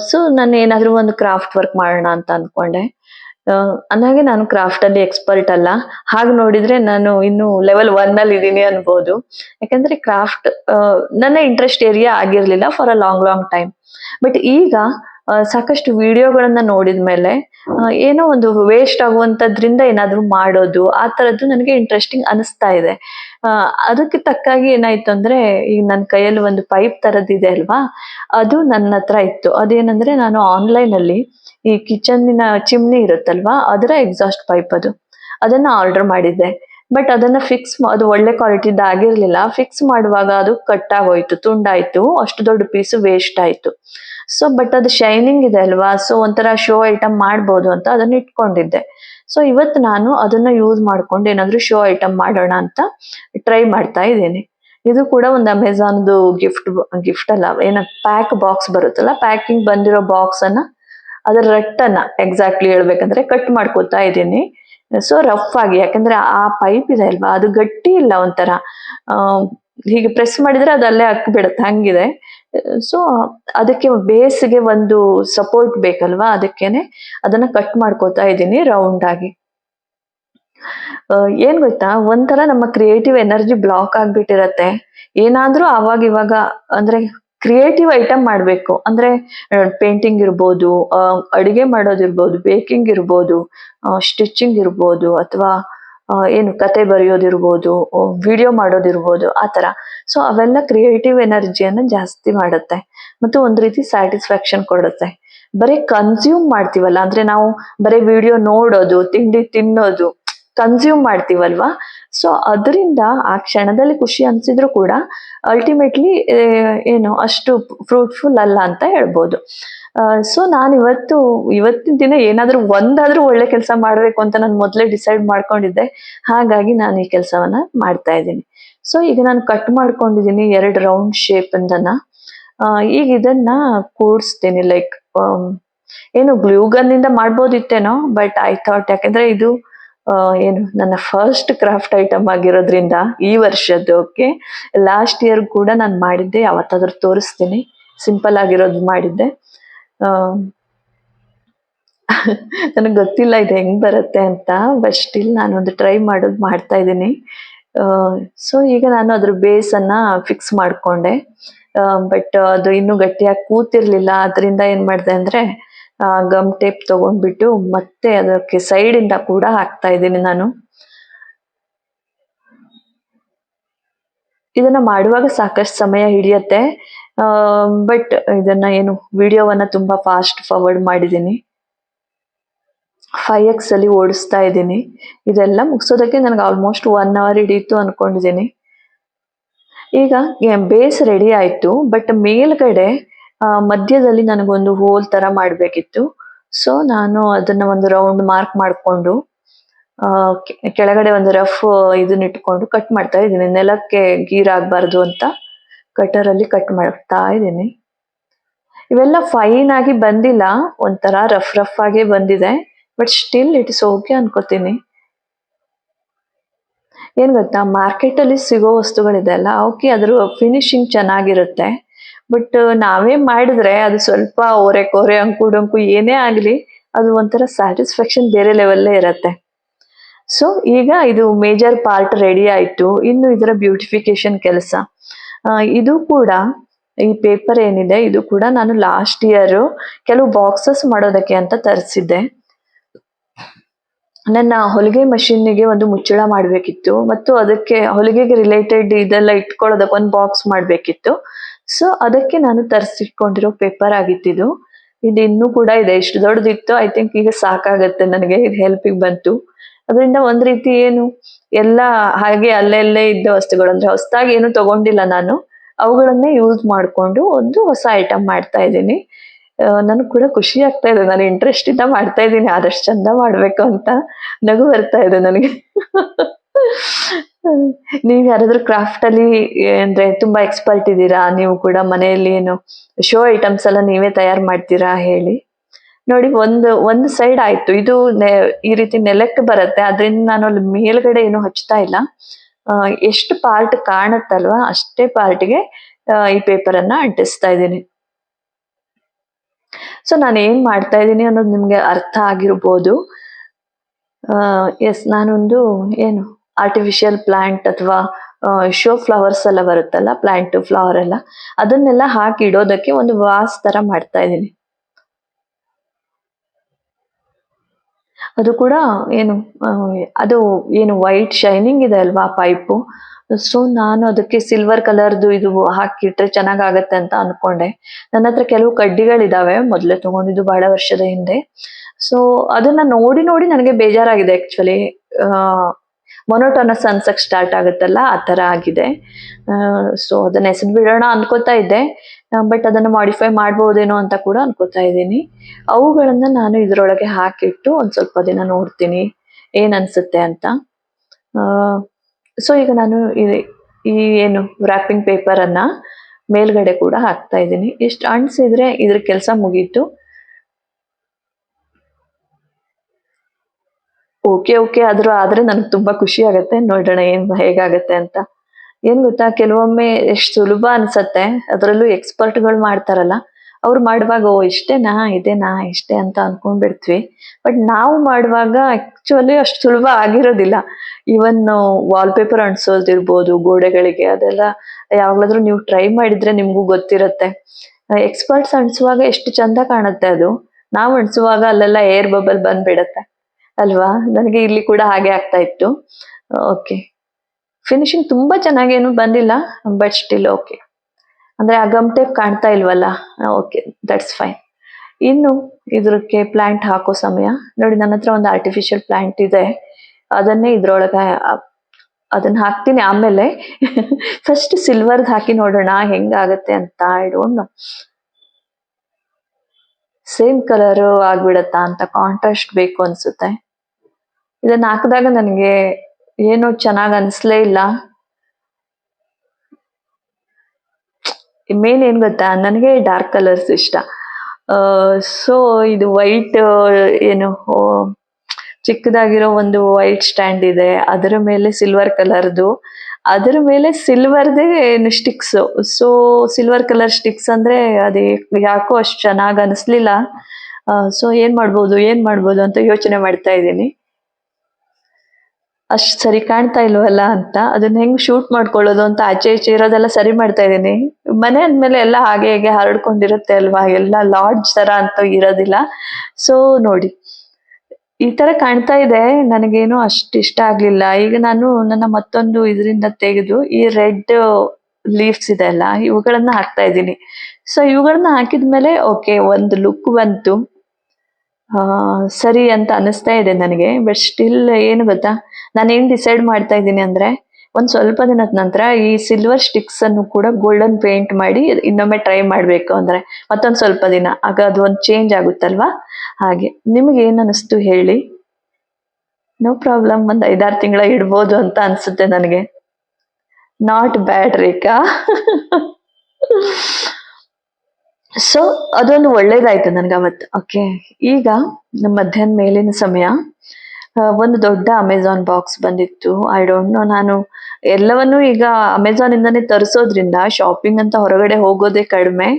[SPEAKER 1] ಸೊ ನಾನು ಏನಾದ್ರೂ ಒಂದು ಕ್ರಾಫ್ಟ್ ವರ್ಕ್ ಮಾಡೋಣ ಅಂತ ಅನ್ಕೊಂಡೆ. ಅಂದಾಗೆ ನಾನು ಕ್ರಾಫ್ಟ್ ಅಲ್ಲಿ ಎಕ್ಸ್ಪರ್ಟ್ ಅಲ್ಲ. ಹಾಗೆ ನೋಡಿದ್ರೆ ನಾನು ಇನ್ನು ಲೆವೆಲ್ ಒನ್ ಅಲ್ಲಿ ಇದೀನಿ ಅನ್ಬೋದು. ಯಾಕಂದ್ರೆ ಕ್ರಾಫ್ಟ್ ನನ್ನ interest area ಆಗಿರ್ಲಿಲ್ಲ for a long long time but ಈಗ ಸಾಕಷ್ಟು ವಿಡಿಯೋಗಳನ್ನ ನೋಡಿದ್ಮೇಲೆ ಮೇಲೆ ಏನೋ ಒಂದು ವೇಸ್ಟ್ ಆಗುವಂತದ್ರಿಂದ ಏನಾದರೂ ಮಾಡೋದು, ಆ ತರದ್ದು ನನಗೆ ಇಂಟ್ರೆಸ್ಟಿಂಗ್ ಅನಿಸ್ತಾ ಇದೆ. ಅದಕ್ಕೆ ತಕ್ಕಾಗಿ ಏನಾಯ್ತು ಅಂದ್ರೆ ಈಗ ನನ್ನ ಕೈಯಲ್ಲಿ ಒಂದು ಪೈಪ್ ತರದಿದೆ ಅಲ್ವಾ? ಅದು ನನ್ನ ಹತ್ರ ಇತ್ತು. ಅದೇನಂದ್ರೆ, ನಾನು ಆನ್ಲೈನ್ ಅಲ್ಲಿ ಈ ಕಿಚನ್ನಿನ ಚಿಮ್ನಿ ಇರುತ್ತಲ್ವಾ, ಅದರ ಎಕ್ಸಾಸ್ಟ್ ಪೈಪ್ ಅದು. ಅದನ್ನ ಆರ್ಡರ್ ಮಾಡಿದ್ದೆ. ಬಟ್ ಅದನ್ನ ಫಿಕ್ಸ್ ಅದು ಒಳ್ಳೆ ಕ್ವಾಲಿಟಿದ ಆಗಿರ್ಲಿಲ್ಲ. ಫಿಕ್ಸ್ ಮಾಡುವಾಗ ಅದು ಕಟ್ ಆಗೋಯ್ತು ತುಂಡಾಯ್ತು. ಅಷ್ಟು ದೊಡ್ಡ ಪೀಸ್ ವೇಸ್ಟ್ ಆಯ್ತು. ಸೊ ಬಟ್ ಅದು ಶೈನಿಂಗ್ ಇದೆ ಅಲ್ವಾ? ಸೊ ಒಂಥರ ಶೋ ಐಟಮ್ ಮಾಡ್ಬೋದು ಅಂತ ಅದನ್ನ ಇಟ್ಕೊಂಡಿದ್ದೆ. ಸೊ ಇವತ್ತು ನಾನು ಅದನ್ನ ಯೂಸ್ ಮಾಡ್ಕೊಂಡು ಏನಾದ್ರೂ ಶೋ ಐಟಮ್ ಮಾಡೋಣ ಅಂತ ಟ್ರೈ ಮಾಡ್ತಾ ಇದ್ದೇನೆ. ಇದು ಕೂಡ ಒಂದು ಅಮೆಝಾನ್ದು ಗಿಫ್ಟ್ ಗಿಫ್ಟ್ ಅಲ್ಲ, ಏನ ಪ್ಯಾಕ್ ಬಾಕ್ಸ್ ಬರುತ್ತಲ್ಲ ಪ್ಯಾಕಿಂಗ್ ಬಂದಿರೋ ಬಾಕ್ಸ್ ಅನ್ನ, ಅದರ ರಟ್ಟನ್ನ ಎಕ್ಸಾಕ್ಟ್ಲಿ ಹೇಳ್ಬೇಕಂದ್ರೆ ಕಟ್ ಮಾಡ್ಕೊತಾ ಇದ್ದೀನಿ. ಸೊ ರಫ್ ಆಗಿ, ಯಾಕಂದ್ರೆ ಆ ಪೈಪ್ ಇದೆ ಅಲ್ವಾ, ಅದು ಗಟ್ಟಿ ಇಲ್ಲ ಒಂಥರ ಹೀಗೆ ಪ್ರೆಸ್ ಮಾಡಿದ್ರೆ ಅದು ಅಲ್ಲೇ ಬಿಡುತ್ತೆ ಹಂಗಿದೆ. ಸೊ ಅದಕ್ಕೆ ಬೇಸ್ಗೆ ಒಂದು ಸಪೋರ್ಟ್ ಬೇಕಲ್ವಾ? ಅದಕ್ಕೇನೆ ಅದನ್ನ ಕಟ್ ಮಾಡ್ಕೋತಾ ಇದ್ದೀನಿ ರೌಂಡ್ ಆಗಿ. ಏನ್ ಗೊತ್ತಾ? ಒಂಥರ ನಮ್ಮ ಕ್ರಿಯೇಟಿವ್ ಎನರ್ಜಿ ಬ್ಲಾಕ್ ಆಗ್ಬಿಟ್ಟಿರತ್ತೆ. ಏನಾದ್ರೂ ಅವಾಗ ಇವಾಗ, ಅಂದ್ರೆ ಕ್ರಿಯೇಟಿವ್ ಐಟಮ್ ಮಾಡಬೇಕು. ಅಂದ್ರೆ ಪೇಂಟಿಂಗ್ ಇರ್ಬೋದು ಅಡಿಗೆ ಮಾಡೋದಿರ್ಬೋದು ಬೇಕಿಂಗ್ ಇರ್ಬೋದು ಸ್ಟಿಚಿಂಗ್ ಇರ್ಬೋದು, ಅಥವಾ ಏನು ಕತೆ ಬರೆಯೋದಿರ್ಬೋದು ವಿಡಿಯೋ ಮಾಡೋದಿರ್ಬೋದು, ಆ ತರ ಸೊ ಅವೆಲ್ಲ ಕ್ರಿಯೇಟಿವ್ ಎನರ್ಜಿಯನ್ನು ಜಾಸ್ತಿ ಮಾಡುತ್ತೆ. ಮತ್ತು ಒಂದು ರೀತಿ ಸ್ಯಾಟಿಸ್ಫ್ಯಾಕ್ಷನ್ ಕೊಡುತ್ತೆ. ಬರೀ ಕನ್ಸ್ಯೂಮ್ ಮಾಡ್ತೀವಲ್ಲ, ಅಂದ್ರೆ ನಾವು ಬರೀ ವಿಡಿಯೋ ನೋಡೋದು, ತಿಂಡಿ ತಿನ್ನೋದು ಕನ್ಸ್ಯೂಮ್ ಮಾಡ್ತೀವಲ್ವಾ? ಸೊ ಅದರಿಂದ ಆ ಕ್ಷಣದಲ್ಲಿ ಖುಷಿ ಅನ್ಸಿದ್ರು ಕೂಡ ಅಲ್ಟಿಮೇಟ್ಲಿ ಏನು, ಅಷ್ಟು ಫ್ರೂಟ್ಫುಲ್ ಅಲ್ಲ ಅಂತ ಹೇಳ್ಬೋದು. ಸೊ ನಾನು ಇವತ್ತು ಇವತ್ತಿನ ದಿನ ಏನಾದರೂ ಒಂದಾದ್ರೂ ಒಳ್ಳೆ ಕೆಲಸ ಮಾಡ್ಬೇಕು ಅಂತ ನಾನು ಮೊದಲೇ ಡಿಸೈಡ್ ಮಾಡ್ಕೊಂಡಿದ್ದೆ. ಹಾಗಾಗಿ ನಾನು ಈ ಕೆಲಸವನ್ನ ಮಾಡ್ತಾ ಇದ್ದೀನಿ. ಸೊ ಈಗ ನಾನು ಕಟ್ ಮಾಡ್ಕೊಂಡಿದ್ದೀನಿ ಎರಡು ರೌಂಡ್ ಶೇಪ್ ಅಂದನ್ನ ಈಗ ಇದನ್ನ ಕೂಡಿಸ್ತೀನಿ ಲೈಕ್ ಏನು ಗ್ಲೂ ಗನ್ ಇಂದ ಮಾಡ್ಬೋದಿತ್ತೇನೋ ಬಟ್ ಐ ಥಾಟ್ ಯಾಕಂದ್ರೆ ಇದು ಏನು, ನನ್ನ ಫಸ್ಟ್ ಕ್ರಾಫ್ಟ್ ಐಟಮ್ ಆಗಿರೋದ್ರಿಂದ ಈ ವರ್ಷದ್ದು ಓಕೆ ಲಾಸ್ಟ್ ಇಯರ್ ಕೂಡ ನಾನು ಮಾಡಿದ್ದೆ, ಯಾವತ್ತಾದ್ರೂ ತೋರಿಸ್ತೀನಿ. ಸಿಂಪಲ್ ಆಗಿರೋದು ಮಾಡಿದ್ದೆ. [laughs] ನನಗೆ ಗೊತ್ತಿಲ್ಲ ಇದು ಹೆಂಗ್ ಬರುತ್ತೆ ಅಂತ ಬಟ್ ಸ್ಟಿಲ್ ನಾನು ಒಂದು ಟ್ರೈ ಮಾಡೋದು ಮಾಡ್ತಾ ಇದ್ದೀನಿ. ಸೊ ಈಗ ನಾನು ಅದ್ರ ಬೇಸನ್ನು ಫಿಕ್ಸ್ ಮಾಡ್ಕೊಂಡೆ. ಬಟ್ ಅದು ಇನ್ನೂ ಗಟ್ಟಿಯಾಗಿ ಕೂತಿರ್ಲಿಲ್ಲ. ಅದರಿಂದ ಏನು ಮಾಡಿದೆ ಅಂದ್ರೆ ಗಮ್ ಟೇಪ್ ತಗೊಂಡ್ಬಿಟ್ಟು ಮತ್ತೆ ಅದಕ್ಕೆ ಸೈಡ್ ಇಂದ ಕೂಡ ಹಾಕ್ತಾ ಇದ್ದೀನಿ ನಾನು. ಇದನ್ನ ಮಾಡುವಾಗ ಸಾಕಷ್ಟು ಸಮಯ ಹಿಡಿಯತ್ತೆ. ಬಟ್ ಇದನ್ನ ಏನು ವಿಡಿಯೋವನ್ನ ತುಂಬಾ ಫಾಸ್ಟ್ ಫಾರ್ವರ್ಡ್ ಮಾಡಿದ್ದೀನಿ. ಫೈವ್ ಎಕ್ಸ್ ಅಲ್ಲಿ ಓಡಿಸ್ತಾ ಇದ್ದೀನಿ. ಇದೆಲ್ಲ ಮುಗಿಸೋದಕ್ಕೆ ನನಗೆ ಆಲ್ಮೋಸ್ಟ್ ಒನ್ ಅವರ್ ಹಿಡಿಯಿತು ಅನ್ಕೊಂಡಿದ್ದೀನಿ. ಈಗ ಬೇಸ್ ರೆಡಿ ಆಯಿತು ಬಟ್ ಮೇಲ್ಗಡೆ ಮಧ್ಯದಲ್ಲಿ ನನಗೊಂದು ಹೋಲ್ ತರ ಮಾಡಬೇಕಿತ್ತು. ಸೊ ನಾನು ಅದನ್ನ ಒಂದು ರೌಂಡ್ ಮಾರ್ಕ್ ಮಾಡಿಕೊಂಡು ಆ, ಕೆಳಗಡೆ ಒಂದು ರಫ್ ಇದನ್ನ ಇಟ್ಕೊಂಡು ಕಟ್ ಮಾಡ್ತಾ ಇದ್ದೀನಿ. ನೆಲಕ್ಕೆ ಗೀರ್ ಆಗ್ಬಾರ್ದು ಅಂತ ಕಟರ್ ಅಲ್ಲಿ ಕಟ್ ಮಾಡ್ತಾ ಇದ್ದೀನಿ. ಇವೆಲ್ಲ ಫೈನ್ ಆಗಿ ಬಂದಿಲ್ಲ. ಒಂಥರ ರಫ್ ರಫ್ ಆಗೇ ಬಂದಿದೆ. But still it is okay ಅನ್ಕೋತೀನಿ. ಏನ್ ಗೊತ್ತಾ? ಮಾರ್ಕೆಟ್ ಅಲ್ಲಿ ಸಿಗೋ ವಸ್ತುಗಳಿದೆ ಅಲ್ಲ ಅವಕ್ಕೆ ಅದ್ರ ಫಿನಿಶಿಂಗ್ ಚೆನ್ನಾಗಿರುತ್ತೆ. ಬಟ್ ನಾವೇ ಮಾಡಿದ್ರೆ ಅದು ಸ್ವಲ್ಪ ಓರೆ ಕೋರೆ, ಅಂಕು ಡೊಂಕು ಏನೇ ಆಗಲಿ, ಅದು ಒಂಥರ ಸ್ಯಾಟಿಸ್ಫ್ಯಾಕ್ಷನ್ ಬೇರೆ ಲೆವೆಲ್ಲೇ ಇರತ್ತೆ. ಸೊ ಈಗ ಇದು ಮೇಜರ್ ಪಾರ್ಟ್ ರೆಡಿ ಆಯಿತು. ಇನ್ನು ಇದರ ಬ್ಯೂಟಿಫಿಕೇಶನ್ ಕೆಲಸ. ಇದು ಕೂಡ, ಈ ಪೇಪರ್ ಏನಿದೆ, ಇದು ಕೂಡ ನಾನು ಲಾಸ್ಟ್ ಇಯರ್ ಕೆಲವು ಬಾಕ್ಸಸ್ ಮಾಡೋದಕ್ಕೆ ಅಂತ ತರಿಸಿದ್ದೆ. ನನ್ನ ಹೊಲಿಗೆ ಮಷಿನ್ಗೆ ಒಂದು ಮುಚ್ಚಳ ಮಾಡಬೇಕಿತ್ತು. ಮತ್ತು ಅದಕ್ಕೆ ಹೊಲಿಗೆಗೆ ರಿಲೇಟೆಡ್ ಇದೆಲ್ಲ ಇಟ್ಕೊಳ್ಳೋದಕ್ಕೆ ಒಂದು ಬಾಕ್ಸ್ ಮಾಡಬೇಕಿತ್ತು. ಸೊ ಅದಕ್ಕೆ ನಾನು ತರಿಸಿಟ್ಕೊಂಡಿರೋ ಪೇಪರ್ ಆಗಿತ್ತಿದು ಇದು. ಇನ್ನೂ ಕೂಡ ಇದೆ. ಎಷ್ಟು ದೊಡ್ಡದಿತ್ತು. ಐ ಥಿಂಕ್ ಈಗ ಸಾಕಾಗತ್ತೆ ನನಗೆ. ಇದು ಹೆಲ್ಪಿಗೆ ಬಂತು. ಅದರಿಂದ ಒಂದ್ ರೀತಿ ಏನು, ಎಲ್ಲ ಹಾಗೆ ಅಲ್ಲಲ್ಲೇ ಇದ್ದ ವಸ್ತುಗಳು ಅಂದ್ರೆ ಹೊಸದಾಗಿ ಏನು ತಗೊಂಡಿಲ್ಲ ನಾನು. ಅವುಗಳನ್ನೇ ಯೂಸ್ ಮಾಡಿಕೊಂಡು ಒಂದು ಹೊಸ ಐಟಮ್ ಮಾಡ್ತಾ ಇದ್ದೀನಿ. ನನಗೆ ಕೂಡ ಖುಷಿ ಆಗ್ತಾ ಇದೆ. ನಾನು ಇಂಟ್ರೆಸ್ಟ್ ಇಂದ ಮಾಡ್ತಾ ಇದ್ದೀನಿ. ಆದಷ್ಟು ಚಂದ ಮಾಡ್ಬೇಕು ಅಂತ ನಗು ಬರ್ತಾ ಇದೆ ನನಗೆ. [laughs] ನೀವು ಯಾರಾದ್ರೂ ಕ್ರಾಫ್ಟ್ ಅಲ್ಲಿ, ಅಂದ್ರೆ ತುಂಬಾ ಎಕ್ಸ್ಪರ್ಟ್ ಇದ್ದೀರಾ? ನೀವು ಕೂಡ ಮನೆಯಲ್ಲಿ ಏನು ಶೋ ಐಟಮ್ಸ್ ಎಲ್ಲ ನೀವೇ ತಯಾರು ಮಾಡ್ತೀರಾ ಹೇಳಿ. ನೋಡಿ, ಒಂದು ಒಂದು ಸೈಡ್ ಆಯ್ತು. ಇದು ಈ ರೀತಿ ನೆಲಕ್ಕೆ ಬರುತ್ತೆ. ಅದರಿಂದ ನಾನು ಅಲ್ಲಿ ಮೇಲ್ಗಡೆ ಏನು ಹಚ್ತಾ ಇಲ್ಲ. ಎಷ್ಟು ಪಾರ್ಟ್ ಕಾಣುತ್ತಲ್ವಾ, ಅಷ್ಟೇ ಪಾರ್ಟ್ಗೆ ಈ ಪೇಪರ್ ಅನ್ನ ಅಂಟಿಸ್ತಾ ಇದ್ದೀನಿ. ಸೊ ನಾನು ಏನ್ ಮಾಡ್ತಾ ಇದ್ದೀನಿ ಅನ್ನೋದು ನಿಮ್ಗೆ ಅರ್ಥ ಆಗಿರ್ಬೋದು. ಎಸ್ ನಾನೊಂದು, ಏನು? ಆರ್ಟಿಫಿಷಿಯಲ್ ಪ್ಲಾಂಟ್ ಅಥವಾ ಶೋ ಫ್ಲವರ್ಸ್ ಎಲ್ಲ ಬರುತ್ತಲ್ಲ ಪ್ಲಾಂಟ್ ಫ್ಲವರ್ ಎಲ್ಲ, ಅದನ್ನೆಲ್ಲ ಹಾಕಿ ಇಡೋದಕ್ಕೆ ಒಂದು ವಾಸ್ ತರ ಮಾಡ್ತಾ ಇದ್ದೀನಿ. ಅದು ಕೂಡ ಏನು ಅದು ಏನು ವೈಟ್ ಶೈನಿಂಗ್ ಇದೆ ಅಲ್ವಾ ಪೈಪು ಸೊ ನಾನು ಅದಕ್ಕೆ ಸಿಲ್ವರ್ ಕಲರ್ದು ಇದು ಹಾಕಿಟ್ರೆ ಚೆನ್ನಾಗಾಗತ್ತೆ ಅಂತ ಅನ್ಕೊಂಡೆ. ನನ್ನ ಹತ್ರ ಕೆಲವು ಕಡ್ಡಿಗಳಿದಾವೆ, ಮೊದಲೇ ತಗೊಂಡಿದ್ದು ಬಹಳ ವರ್ಷದ ಹಿಂದೆ. ಸೊ ಅದನ್ನ ನೋಡಿ ನೋಡಿ ನನಗೆ ಬೇಜಾರಾಗಿದೆ ಆಕ್ಚುಲಿ ಮೊನೋಟೋನಸ್ ಅನ್ಸಕ್ ಸ್ಟಾರ್ಟ್ ಆಗುತ್ತಲ್ಲ, ಆ ತರ ಆಗಿದೆ. ಸೊ ಅದನ್ನ ಹೆಸರು ಬಿಡೋಣ ಅನ್ಕೋತಾ ಇದ್ದೆ. ಬಟ್ ಅದನ್ನ ಮಾಡಿಫೈ ಮಾಡ್ಬೋದೇನೋ ಅಂತ ಕೂಡ ಅನ್ಕೋತಾ ಇದ್ದೀನಿ. ಅವುಗಳನ್ನು ನಾನು ಇದರೊಳಗೆ ಹಾಕಿಟ್ಟು ಒಂದು ಸ್ವಲ್ಪ ದಿನ ನೋಡ್ತೀನಿ. ಏನ್ ಅನ್ಸುತ್ತೆ ಅಂತ. ಸೊ ಈಗ ನಾನು ಈ- ಏನು ರ್ಯಾಪಿಂಗ್ ಪೇಪರನ್ನು ಮೇಲ್ಗಡೆ ಕೂಡ ಹಾಕ್ತಾ ಇದ್ದೀನಿ. ಇಷ್ಟು ಅಂಟಿಸಿದ್ರೆ ಇದ್ರ ಕೆಲಸ ಮುಗೀತು. ಓಕೆ ಓಕೆ, ಆದ್ರೂ, ಆದ್ರೆ ನನಗೆ ತುಂಬಾ ಖುಷಿ ಆಗತ್ತೆ. ನೋಡೋಣ ಏನ್ ಹೇಗಾಗತ್ತೆ ಅಂತ. ಏನ್ ಗೊತ್ತಾ, ಕೆಲವೊಮ್ಮೆ ಎಷ್ಟು ಸುಲಭ ಅನ್ಸತ್ತೆ. ಅದರಲ್ಲೂ ಎಕ್ಸ್ಪರ್ಟ್ಗಳು ಮಾಡ್ತಾರಲ್ಲ, ಅವ್ರು ಮಾಡುವಾಗ, ಓ, ಇಷ್ಟೇನಾ, ಇದೇನಾ, ಇಷ್ಟೇ ಅಂತ ಅನ್ಕೊಂಡ್ಬಿಡ್ತೀವಿ. ಬಟ್ ನಾವು ಮಾಡುವಾಗ ಆಕ್ಚುಲಿ ಅಷ್ಟು ಸುಲಭ ಆಗಿರೋದಿಲ್ಲ. ಈವನ್ ವಾಲ್ ಪೇಪರ್ ಅಂಟಿಸೋದಿರ್ಬೋದು ಗೋಡೆಗಳಿಗೆ, ಅದೆಲ್ಲ ಯಾವಾಗ್ಲಾದ್ರೂ ನೀವು ಟ್ರೈ ಮಾಡಿದ್ರೆ ನಿಮಗೂ ಗೊತ್ತಿರತ್ತೆ. ಎಕ್ಸ್ಪರ್ಟ್ಸ್ ಅಂಟಿಸುವಾಗ ಎಷ್ಟು ಚಂದ ಕಾಣುತ್ತೆ ಅದು. ನಾವು ಅಂಟಿಸುವಾಗ ಅಲ್ಲೆಲ್ಲ ಏರ್ ಬಬಲ್ ಬಂದ್ಬಿಡತ್ತೆ. ಅಲ್ವಾ? ನನಗೆ ಇಲ್ಲಿ ಕೂಡ ಹಾಗೆ ಆಗ್ತಾ ಇತ್ತು. ಓಕೆ ಫಿನಿಶಿಂಗ್ ತುಂಬಾ ಚೆನ್ನಾಗೇನು ಬಂದಿಲ್ಲ ಬಟ್ ಸ್ಟಿಲ್ ಓಕೆ ಅಂದ್ರೆ ಆ ಗಮ್ ಟೇಪ್ ಕಾಣ್ತಾ ಇಲ್ವಲ್ಲ? ಓಕೆ ದಟ್ಸ್ ಫೈನ್ ಇನ್ನು ಇದ್ರಕ್ಕೆ ಪ್ಲಾಂಟ್ ಹಾಕೋ ಸಮಯ. ನೋಡಿ, ನನ್ನ ಹತ್ರ ಒಂದು ಆರ್ಟಿಫಿಷಿಯಲ್ ಪ್ಲಾಂಟ್ ಇದೆ. ಅದನ್ನೇ ಇದ್ರೊಳಗೆ, ಅದನ್ನ ಹಾಕ್ತೀನಿ ಆಮೇಲೆ. [laughs] ಫಸ್ಟ್ ಸಿಲ್ವರ್ದು ಹಾಕಿ ನೋಡೋಣ, ಹೆಂಗಾಗತ್ತೆ ಅಂತ ನೋ ಸೇಮ್ ಕಲರ್ ಆಗ್ಬಿಡತ್ತಾ ಅಂತ ಕಾಂಟ್ರಾಸ್ಟ್ ಬೇಕು ಅನ್ಸುತ್ತೆ. ಇದನ್ನ ಹಾಕಿದಾಗ ನನಗೆ ಏನು ಚೆನ್ನಾಗಿ ಅನ್ಸ್ಲೇ ಇಲ್ಲ. ಮೇನ್ ಏನ್ ಗೊತ್ತಾ? ನನಗೆ ಡಾರ್ಕ್ ಕಲರ್ಸ್ ಇಷ್ಟ. ಸೊ ಇದು ವೈಟ್ ಏನು ಚಿಕ್ಕದಾಗಿರೋ ಒಂದು ವೈಟ್ ಸ್ಟ್ಯಾಂಡ್ ಇದೆ. ಅದರ ಮೇಲೆ ಸಿಲ್ವರ್ ಕಲರ್ದು ಅದರ ಮೇಲೆ ಸಿಲ್ವರ್ದೇ sticks so silver colour sticks ಅಂದ್ರೆ ಅದೇ ಯಾಕೋ ಅಷ್ಟು ಚೆನ್ನಾಗಿ ಅನಿಸ್ಲಿಲ್ಲ. ಸೊ ಏನ್ ಮಾಡ್ಬೋದು ಏನ್ ಮಾಡ್ಬೋದು ಅಂತ ಯೋಚನೆ ಮಾಡ್ತಾ ಇದ್ದೀನಿ. ಅಷ್ಟು ಸರಿ ಕಾಣ್ತಾ ಇಲ್ವಲ್ಲ ಅಂತ. ಅದನ್ನ ಹೆಂಗ್ ಶೂಟ್ ಮಾಡ್ಕೊಳ್ಳೋದು ಅಂತ ಆಚೆ ಈಚೆ ಇರೋದೆಲ್ಲ ಸರಿ ಮಾಡ್ತಾ ಇದ್ದೀನಿ. ಮನೆ ಅಂದ್ಮೇಲೆ ಎಲ್ಲ ಹಾಗೆ ಹೇಗೆ ಹರಡ್ಕೊಂಡಿರುತ್ತೆ ಅಲ್ವಾ? ಎಲ್ಲ ಲಾಡ್ಜ್ ತರ ಅಂತ ಇರೋದಿಲ್ಲ. ಸೊ ನೋಡಿ. ಈ ತರ ಕಾಣ್ತಾ ಇದೆ. ನನಗೇನು ಅಷ್ಟು ಇಷ್ಟ ಆಗ್ಲಿಲ್ಲ. ಈಗ ನಾನು ನನ್ನ ಮತ್ತೊಂದು ಇದರಿಂದ ತೆಗೆದು ಈ ರೆಡ್ ಲೀವ್ಸ್ ಇದೆ ಅಲ್ಲ, ಇವುಗಳನ್ನ ಹಾಕ್ತಾ ಇದ್ದೀನಿ. ಸೊ ಇವುಗಳನ್ನ ಹಾಕಿದ್ಮೇಲೆ ಓಕೆ ಒಂದು ಲುಕ್ ಬಂತು. ಸರಿ ಅಂತ ಅನಿಸ್ತಾ ಇದೆ ನನಗೆ ಬಟ್ ಸ್ಟಿಲ್ ಏನು ಗೊತ್ತಾ? ನಾನು ಏನು ಡಿಸೈಡ್ ಮಾಡ್ತಾ ಇದ್ದೀನಿ ಅಂದ್ರೆ ಒಂದ್ ಸ್ವಲ್ಪ ದಿನದ ನಂತರ ಈ ಸಿಲ್ವರ್ ಸ್ಟಿಕ್ಸ್ ಅನ್ನು ಕೂಡ ಗೋಲ್ಡನ್ ಪೇಂಟ್ ಮಾಡಿ ಇನ್ನೊಮ್ಮೆ ಟ್ರೈ ಮಾಡಬೇಕು ಅಂದ್ರೆ ಮತ್ತೊಂದ್ ಸ್ವಲ್ಪ ದಿನ. ಆಗ ಅದು ಒಂದು ಚೇಂಜ್ ಆಗುತ್ತಲ್ವಾ? ಹಾಗೆ. ನಿಮ್ಗೆ ಏನು ಅನಿಸ್ತು ಹೇಳಿ? ನೋ ಪ್ರಾಬ್ಲಮ್ ಒಂದು ಐದಾರು ತಿಂಗಳ ಇಡ್ಬೋದು ಅಂತ ಅನ್ಸುತ್ತೆ ನನಗೆ. Not bad Rekha. ಸೊ ಅದೊಂದು ಒಳ್ಳೇದಾಯ್ತು ನನ್ಗೆ ಅವತ್ತು ಓಕೆ ಈಗ, ನಮ್ಮ ಮಧ್ಯಾಹ್ನ ಮೇಲಿನ ಸಮಯ. ಒಂದು ದೊಡ್ಡ ಅಮೆಝಾನ್ ಬಾಕ್ಸ್ ಬಂದಿತ್ತು. ಐ ಡೋಂಟ್ ನೋ ನಾನು ಎಲ್ಲವನ್ನೂ ಈಗ ಅಮೆಝಾನ್ ಇಂದಾನೆ ತರಿಸೋದ್ರಿಂದ ಶಾಪಿಂಗ್ ಅಂತ ಹೊರಗಡೆ ಹೋಗೋದೇ ಕಡಿಮೆ.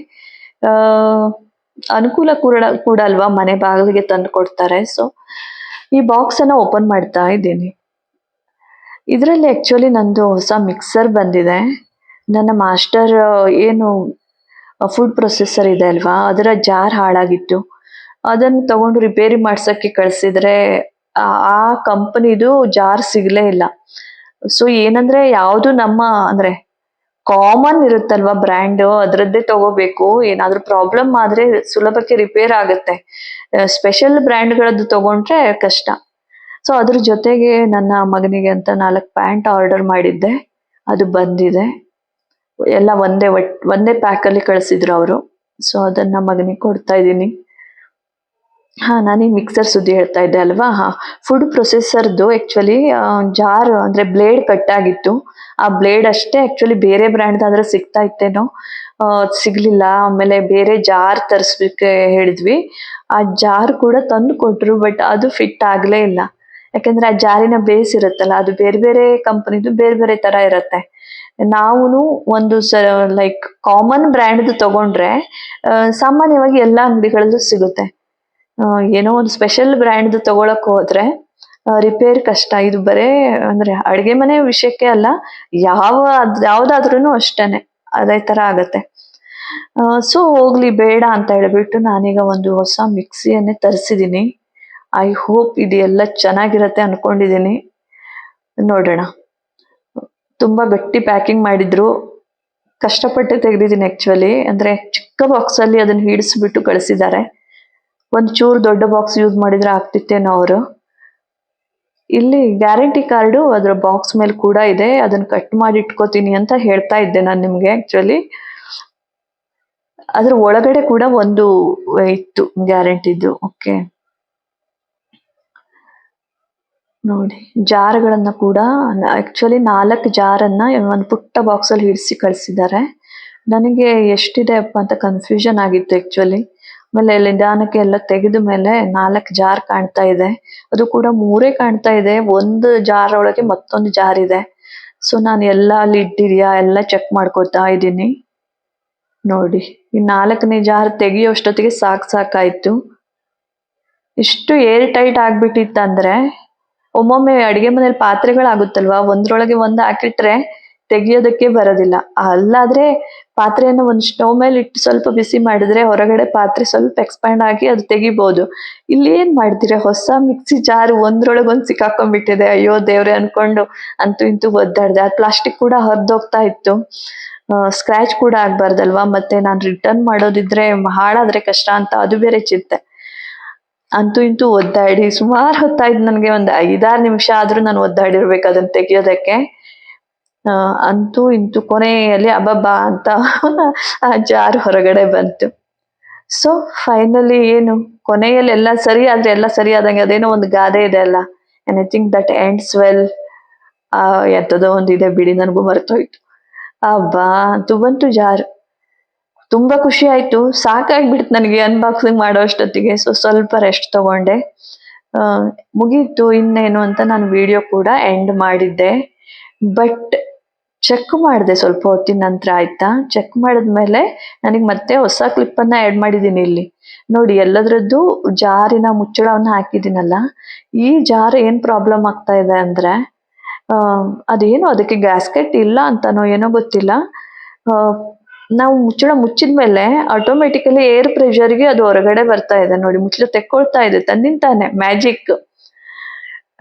[SPEAKER 1] ಅನುಕೂಲ ಕೂಡ ಕೂಡ ಅಲ್ವಾ? ಮನೆ ಬಾಗಿಲಿಗೆ ತಂದು ಕೊಡ್ತಾರೆ. ಸೊ ಈ ಬಾಕ್ಸ್ ಅನ್ನ ಓಪನ್ ಮಾಡ್ತಾ ಇದ್ದೀನಿ. ಇದರಲ್ಲಿ ಆಕ್ಚುಲಿ ನಂದು ಹೊಸ ಮಿಕ್ಸರ್ ಬಂದಿದೆ. ನನ್ನ ಮಾಸ್ಟರ್ ಏನು ಫುಡ್ ಪ್ರೊಸೆಸರ್ ಇದೆ ಅಲ್ವಾ? ಅದರ ಜಾರ್ ಹಾಳಾಗಿತ್ತು. ಅದನ್ನು ತಗೊಂಡು ರಿಪೇರಿ ಮಾಡ್ಸಕ್ಕೆ ಕಳ್ಸಿದ್ರೆ ಆ ಕಂಪನಿದು ಜಾರ್ ಸಿಗ್ಲೇ ಇಲ್ಲ. ಸೊ ಏನಂದ್ರೆ ಯಾವುದು ನಮ್ಮ ಅಂದ್ರೆ ಕಾಮನ್ ಇರುತ್ತಲ್ವಾ ಬ್ರ್ಯಾಂಡ್ ಅದರದ್ದೇ ತಗೋಬೇಕು. ಏನಾದ್ರೂ ಪ್ರಾಬ್ಲಮ್ ಆದ್ರೆ ಸುಲಭಕ್ಕೆ ರಿಪೇರ್ ಆಗುತ್ತೆ. ಸ್ಪೆಷಲ್ ಬ್ರ್ಯಾಂಡ್ಗಳದ್ದು ತಗೊಂಡ್ರೆ ಕಷ್ಟ. ಸೊ ಅದ್ರ ಜೊತೆಗೆ ನನ್ನ ಮಗನಿಗೆ ಅಂತ ನಾಲ್ಕು ಪ್ಯಾಂಟ್ ಆರ್ಡರ್ ಮಾಡಿದ್ದೆ. ಅದು ಬಂದಿದೆ. ಎಲ್ಲ ಒಂದೇ ಒಟ್, ಒಂದೇ ಪ್ಯಾಕಲ್ಲಿ ಕಳಿಸಿದ್ರು ಅವರು. ಸೊ ಅದನ್ನ ಮಗನಿಗೆ ಕೊಡ್ತಾ ಇದ್ದೀನಿ. ಹಾ, ನಾನು ಈ ಮಿಕ್ಸರ್ ಸುದ್ದಿ ಹೇಳ್ತಾ ಇದ್ದೆ ಅಲ್ವಾ? ಹಾಂ ಫುಡ್ ಪ್ರೊಸೆಸರ್ದು ಆ್ಯಕ್ಚುಲಿ ಜಾರ್ ಅಂದ್ರೆ ಬ್ಲೇಡ್ ಕಟ್ ಆಗಿತ್ತು ಆ ಬ್ಲೇಡ್ ಅಷ್ಟೇ ಆ್ಯಕ್ಚುಲಿ ಬೇರೆ ಬ್ರ್ಯಾಂಡ್ ಆದ್ರೆ ಸಿಗ್ತಾ ಇತ್ತೇನೋ. ಸಿಗಲಿಲ್ಲ. ಆಮೇಲೆ ಬೇರೆ ಜಾರ್ ತರಿಸ್ಲಿಕ್ಕೆ ಹೇಳಿದ್ವಿ. ಆ ಜಾರ್ ಕೂಡ ತಂದು ಕೊಟ್ಟರು ಬಟ್ ಅದು ಫಿಟ್ ಆಗಲೇ ಇಲ್ಲ. ಯಾಕಂದ್ರೆ ಆ ಜಾರಿನ ಬೇಸ್ ಇರುತ್ತಲ್ಲ, ಅದು ಬೇರೆ ಬೇರೆ ಕಂಪನಿದು ಬೇರೆ ಬೇರೆ ತರ ಇರುತ್ತೆ. ನಾವು ಒಂದು ಸ ಲೈಕ್ ಕಾಮನ್ ಬ್ರ್ಯಾಂಡ್ ತಗೊಂಡ್ರೆ ಸಾಮಾನ್ಯವಾಗಿ ಎಲ್ಲಾ ಅಂಗಡಿಗಳಲ್ಲೂ ಸಿಗುತ್ತೆ. ಏನೋ ಒಂದು ಸ್ಪೆಷಲ್ ಬ್ರ್ಯಾಂಡ್ ತಗೊಳಕ್ ಹೋದ್ರೆ ರಿಪೇರ್ ಕಷ್ಟ. ಇದು ಬರೇ, ಅಂದ್ರೆ ಅಡಿಗೆ ಮನೆ ವಿಷಯಕ್ಕೆ ಅಲ್ಲ, ಯಾವ ಯಾವ್ದಾದ್ರೂ ಅಷ್ಟೇನೆ. ಅದೇ ತರ ಆಗತ್ತೆ. ಸೊ ಹೋಗ್ಲಿ, ಬೇಡ ಅಂತ ಹೇಳ್ಬಿಟ್ಟು ನಾನೀಗ ಒಂದು ಹೊಸ ಮಿಕ್ಸಿಯನ್ನೇ ತರಿಸಿದ್ದೀನಿ ಐ ಹೋಪ್ ಇದು ಎಲ್ಲ ಚೆನ್ನಾಗಿರತ್ತೆ ಅನ್ಕೊಂಡಿದೀನಿ. ನೋಡೋಣ. ತುಂಬಾ ಗಟ್ಟಿ ಪ್ಯಾಕಿಂಗ್ ಮಾಡಿದ್ರು. ಕಷ್ಟಪಟ್ಟು ತೆಗೆದಿದ್ದೀನಿ ಆಕ್ಚುಲಿ ಅಂದ್ರೆ ಚಿಕ್ಕ ಬಾಕ್ಸ್ ಅಲ್ಲಿ ಅದನ್ನ ಹಿಡಿಸ್ಬಿಟ್ಟು ಕಳಿಸಿದ್ದಾರೆ. ಒಂದ್ ಚೂರ್ ದೊಡ್ಡ ಬಾಕ್ಸ್ ಯೂಸ್ ಮಾಡಿದ್ರೆ ಆಗ್ತಿತ್ತೇನೋ ಅವರು. ಇಲ್ಲಿ ಗ್ಯಾರಂಟಿ ಕಾರ್ಡು ಅದ್ರ ಬಾಕ್ಸ್ ಮೇಲೆ ಕೂಡ ಇದೆ. ಅದನ್ನ ಕಟ್ ಮಾಡಿ ಇಟ್ಕೋತೀನಿ ಅಂತ ಹೇಳ್ತಾ ಇದ್ದೆ ನಾನು ನಿಮ್ಗೆ ಆಕ್ಚುಲಿ ಅದ್ರ ಒಳಗಡೆ ಕೂಡ ಒಂದು ಇತ್ತು ಗ್ಯಾರಂಟಿದ್ದು ಓಕೆ ನೋಡಿ, ಜಾರ್ಗಳನ್ನ ಕೂಡ ಆಕ್ಚುಲಿ ನಾಲ್ಕು ಜಾರನ್ನ ಒಂದು ಪುಟ್ಟ ಬಾಕ್ಸ್ ಅಲ್ಲಿ ಹಿಡಿಸಿ ಕಳಿಸಿದ್ದಾರೆ. ನನಗೆ ಎಷ್ಟಿದೆ ಅಪ್ಪ ಅಂತ ಕನ್ಫ್ಯೂಷನ್ ಆಗಿತ್ತು ಆಕ್ಚುಲಿ ಆಮೇಲೆ ನಿಧಾನಕ್ಕೆ ಎಲ್ಲ ತೆಗೆದ ಮೇಲೆ ನಾಲ್ಕು ಜಾರ್ ಕಾಣ್ತಾ ಇದೆ. ಅದು ಕೂಡ ಮೂರೇ ಕಾಣ್ತಾ ಇದೆ. ಒಂದು ಜಾರ್ ಒಳಗೆ ಮತ್ತೊಂದು ಜಾರ್ ಇದೆ. ಸೊ ನಾನು ಎಲ್ಲ ಅಲ್ಲಿ ಇಟ್ಟಿದ್ಯಾ? ಎಲ್ಲ ಚೆಕ್ ಮಾಡ್ಕೋತಾ ಇದ್ದೀನಿ. ನೋಡಿ, ಈ ನಾಲ್ಕನೇ ಜಾರ್ ತೆಗಿಯೋಷ್ಟೊತ್ತಿಗೆ ಸಾಕ್ ಸಾಕಾಯ್ತು. ಇಷ್ಟು ಏರ್ ಟೈಟ್ ಆಗ್ಬಿಟ್ಟಿತ್ತಂದ್ರೆ, ಒಮ್ಮೊಮ್ಮೆ ಅಡಿಗೆ ಮನೇಲಿ ಪಾತ್ರೆಗಳಾಗುತ್ತಲ್ವಾ? ಒಂದ್ರೊಳಗೆ ಒಂದು ಹಾಕಿಟ್ರೆ ತೆಗಿಯೋದಕ್ಕೆ ಬರೋದಿಲ್ಲ. ಅಲ್ಲಾದ್ರೆ ಪಾತ್ರೆಯನ್ನು ಒಂದು ಸ್ಟವ್ ಮೇಲೆ ಇಟ್ಟು ಸ್ವಲ್ಪ ಬಿಸಿ ಮಾಡಿದ್ರೆ ಹೊರಗಡೆ ಪಾತ್ರೆ ಸ್ವಲ್ಪ ಎಕ್ಸ್ಪ್ಯಾಂಡ್ ಆಗಿ ಅದು ತೆಗಿಬಹುದು ಇಲ್ಲಿ ಏನ್ ಮಾಡ್ತೀರಾ? ಹೊಸ ಮಿಕ್ಸಿ ಜಾರ್ ಒಂದ್ರೊಳಗೆ ಒಂದು ಸಿಕ್ಕಾಕೊಂಡ್ಬಿಟ್ಟಿದೆ ಅಯ್ಯೋ ದೇವ್ರೆ ಅನ್ಕೊಂಡು ಅಂತೂ ಇಂತೂ ಒದ್ದಾಡ್ದೆ. ಆ ಪ್ಲಾಸ್ಟಿಕ್ ಕೂಡ ಹರಿದೋಗ್ತಾ ಇತ್ತು. ಸ್ಕ್ರಾಚ್ ಕೂಡ ಆಗ್ಬಾರ್ದಲ್ವಾ? ಮತ್ತೆ ನಾನು ರಿಟರ್ನ್ ಮಾಡೋದಿದ್ರೆ ಹಾಳಾದ್ರೆ ಕಷ್ಟ ಅಂತ ಅದು ಬೇರೆ ಚಿಂತೆ. ಅಂತೂ ಇಂತೂ ಒದ್ದಾಡಿ ಸುಮಾರು ಹೊತ್ತಾಯ್ತು ನನಗೆ ಒಂದು ಐದಾರು ನಿಮಿಷ ಆದ್ರೂ ನಾನು ಒದ್ದಾಡಿರ್ಬೇಕು ಅದನ್ನು ತೆಗಿಯೋದಕ್ಕೆ. ಅಂತೂ ಇಂತೂ ಕೊನೆಯಲ್ಲಿ ಅಬ್ಬಬ್ಬಾ ಅಂತ ಆ ಜಾರ್ ಹೊರಗಡೆ ಬಂತು. ಸೊ ಫೈನಲಿ ಏನು? ಕೊನೆಯಲ್ಲಿ ಎಲ್ಲ ಸರಿ ಆದ್ರೆ ಎಲ್ಲ ಸರಿ ಆದಂಗೆ ಅದೇನೋ ಒಂದು ಗಾದೆ ಇದೆ ಅಲ್ಲ? ಎನಿಥಿಂಗ್ ದಟ್ ಎಂಡ್ಸ್ ವೆಲ್ ಎಂಥದೋ ಒಂದಿದೆ ಬಿಡಿ, ನನಗೂ ಮರ್ತೋಯ್ತು. ಅಬ್ಬಾ ಅಂತೂ ಬಂತು ಜಾರ್. ತುಂಬಾ ಖುಷಿ ಆಯ್ತು. ಸಾಕಾಗ್ಬಿಡ್ತು ನನಗೆ ಅನ್ಬಾಕ್ಸಿಂಗ್ ಮಾಡೋ ಅಷ್ಟೊತ್ತಿಗೆ. ಸೊ ಸ್ವಲ್ಪ ರೆಸ್ಟ್ ತಗೊಂಡೆ. ಮುಗೀತು ಇನ್ನೇನು ಅಂತ ನಾನು ವಿಡಿಯೋ ಕೂಡ ಎಂಡ್ ಮಾಡಿದ್ದೆ. ಬಟ್ ಚೆಕ್ ಮಾಡಿದೆ ಸ್ವಲ್ಪ ಹೊತ್ತಿನ ನಂತರ ಆಯ್ತಾ? ಚೆಕ್ ಮಾಡಿದ್ಮೇಲೆ ನನಗೆ ಮತ್ತೆ ಹೊಸ ಕ್ಲಿಪ್ಪನ್ನು ಆ್ಯಡ್ ಮಾಡಿದ್ದೀನಿ ಇಲ್ಲಿ. ನೋಡಿ, ಎಲ್ಲದರದ್ದು ಜಾರಿನ ಮುಚ್ಚಳವನ್ನ ಹಾಕಿದ್ದೀನಲ್ಲ ಈ ಜಾರ್ ಏನು ಪ್ರಾಬ್ಲಮ್ ಆಗ್ತಾ ಇದೆ ಅಂದ್ರೆ ಅದೇನೋ ಅದಕ್ಕೆ ಗ್ಯಾಸ್ಕೆಟ್ ಇಲ್ಲ ಅಂತಾನೋ ಏನೋ ಗೊತ್ತಿಲ್ಲ. ನಾವು ಮುಚ್ಚಳ ಮುಚ್ಚಿದ್ಮೇಲೆ ಆಟೋಮೆಟಿಕಲಿ ಏರ್ ಪ್ರೆಷರ್ಗೆ ಅದು ಹೊರಗಡೆ ಬರ್ತಾ ಇದೆ. ನೋಡಿ, ಮುಚ್ಚಳ ತೆಕ್ಕೊಳ್ತಾ ಇದೆ ತನ್ನಿಂತಾನೆ ಮ್ಯಾಜಿಕ್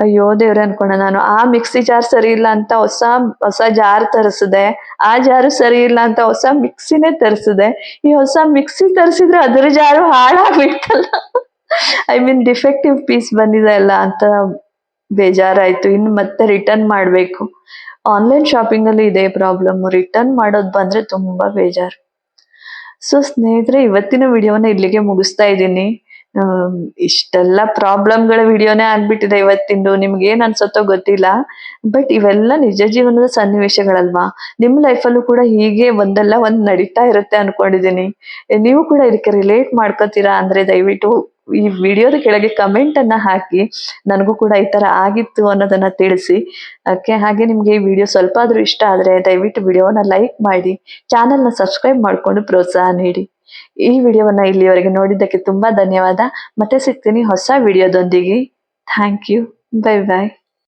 [SPEAKER 1] ಅಯ್ಯೋ ದೇವ್ರೆ ಅನ್ಕೊಂಡೆ ನಾನು, ಆ ಮಿಕ್ಸಿ ಜಾರ್ ಸರಿ ಇಲ್ಲ ಅಂತ ಹೊಸ ಹೊಸ ಜಾರ್ ತರಿಸಿದೆ, ಆ ಜಾರು ಸರಿ ಇಲ್ಲ ಅಂತ ಹೊಸ ಮಿಕ್ಸಿನೇ ತರಿಸಿದೆ. ಈ ಹೊಸ ಮಿಕ್ಸಿ ತರಿಸಿದ್ರೆ ಅದ್ರ ಜಾರು ಹಾಳಾಗ್ಬಿಟ್ಟಲ್ಲ. ಐ ಮೀನ್ ಡಿಫೆಕ್ಟಿವ್ ಪೀಸ್ ಬಂದಿದೆ ಅಲ್ಲ ಅಂತ ಬೇಜಾರಾಯ್ತು, ಇನ್ನು ಮತ್ತೆ ರಿಟರ್ನ್ ಮಾಡಬೇಕು. ಆನ್ಲೈನ್ ಶಾಪಿಂಗ್ ಅಲ್ಲಿ ಇದೇ ಪ್ರಾಬ್ಲಮ್ ರಿಟರ್ನ್ ಮಾಡೋದು ಬಂದ್ರೆ ತುಂಬಾ ಬೇಜಾರು. ಸೊ ಸ್ನೇಹಿತರೆ, ಇವತ್ತಿನ ವಿಡಿಯೋನ ಇಲ್ಲಿಗೆ ಮುಗಿಸ್ತಾ ಇದ್ದೀನಿ. ಆಮ್, ಇಷ್ಟೆಲ್ಲ ಪ್ರಾಬ್ಲಮ್ಗಳ ವಿಡಿಯೋನೇ ಆಗ್ಬಿಟ್ಟಿದೆ ಇವತ್ತಿಂದು. ನಿಮ್ಗೆ ಏನ್ ಅನ್ಸತ್ತೋ ಗೊತ್ತಿಲ್ಲ. ಬಟ್ ಇವೆಲ್ಲ ನಿಜ ಜೀವನದ ಸನ್ನಿವೇಶಗಳಲ್ವಾ? ನಿಮ್ ಲೈಫಲ್ಲೂ ಕೂಡ ಹೀಗೆ ಒಂದಲ್ಲ ಒಂದ್ ನಡೀತಾ ಇರುತ್ತೆ ಅನ್ಕೊಂಡಿದೀನಿ. ನೀವು ಕೂಡ ಇದಕ್ಕೆ ರಿಲೇಟ್ ಮಾಡ್ಕೋತೀರಾ? ಅಂದ್ರೆ ದಯವಿಟ್ಟು ಈ ವಿಡಿಯೋದ ಕೆಳಗೆ ಕಮೆಂಟ್ ಅನ್ನ ಹಾಕಿ. ನನಗೂ ಕೂಡ ಈ ತರ ಆಗಿತ್ತು ಅನ್ನೋದನ್ನ ತಿಳಿಸಿ. ಓಕೆ ಹಾಗೆ ನಿಮ್ಗೆ ಈ ವಿಡಿಯೋ ಸ್ವಲ್ಪ ಆದ್ರೂ ಇಷ್ಟ ಆದ್ರೆ ದಯವಿಟ್ಟು ವಿಡಿಯೋನ ಲೈಕ್ ಮಾಡಿ. ಚಾನೆಲ್ನ ಸಬ್ಸ್ಕ್ರೈಬ್ ಮಾಡ್ಕೊಂಡು ಪ್ರೋತ್ಸಾಹ ನೀಡಿ. ಈ ವಿಡಿಯೋವನ್ನು ಇಲ್ಲಿಯವರೆಗೆ ನೋಡಿದ್ದಕ್ಕೆ ತುಂಬಾ ಧನ್ಯವಾದ. ಮತ್ತೆ ಸಿಗ್ತೀನಿ ಹೊಸ ವಿಡಿಯೋದೊಂದಿಗೆ. Thank you bye bye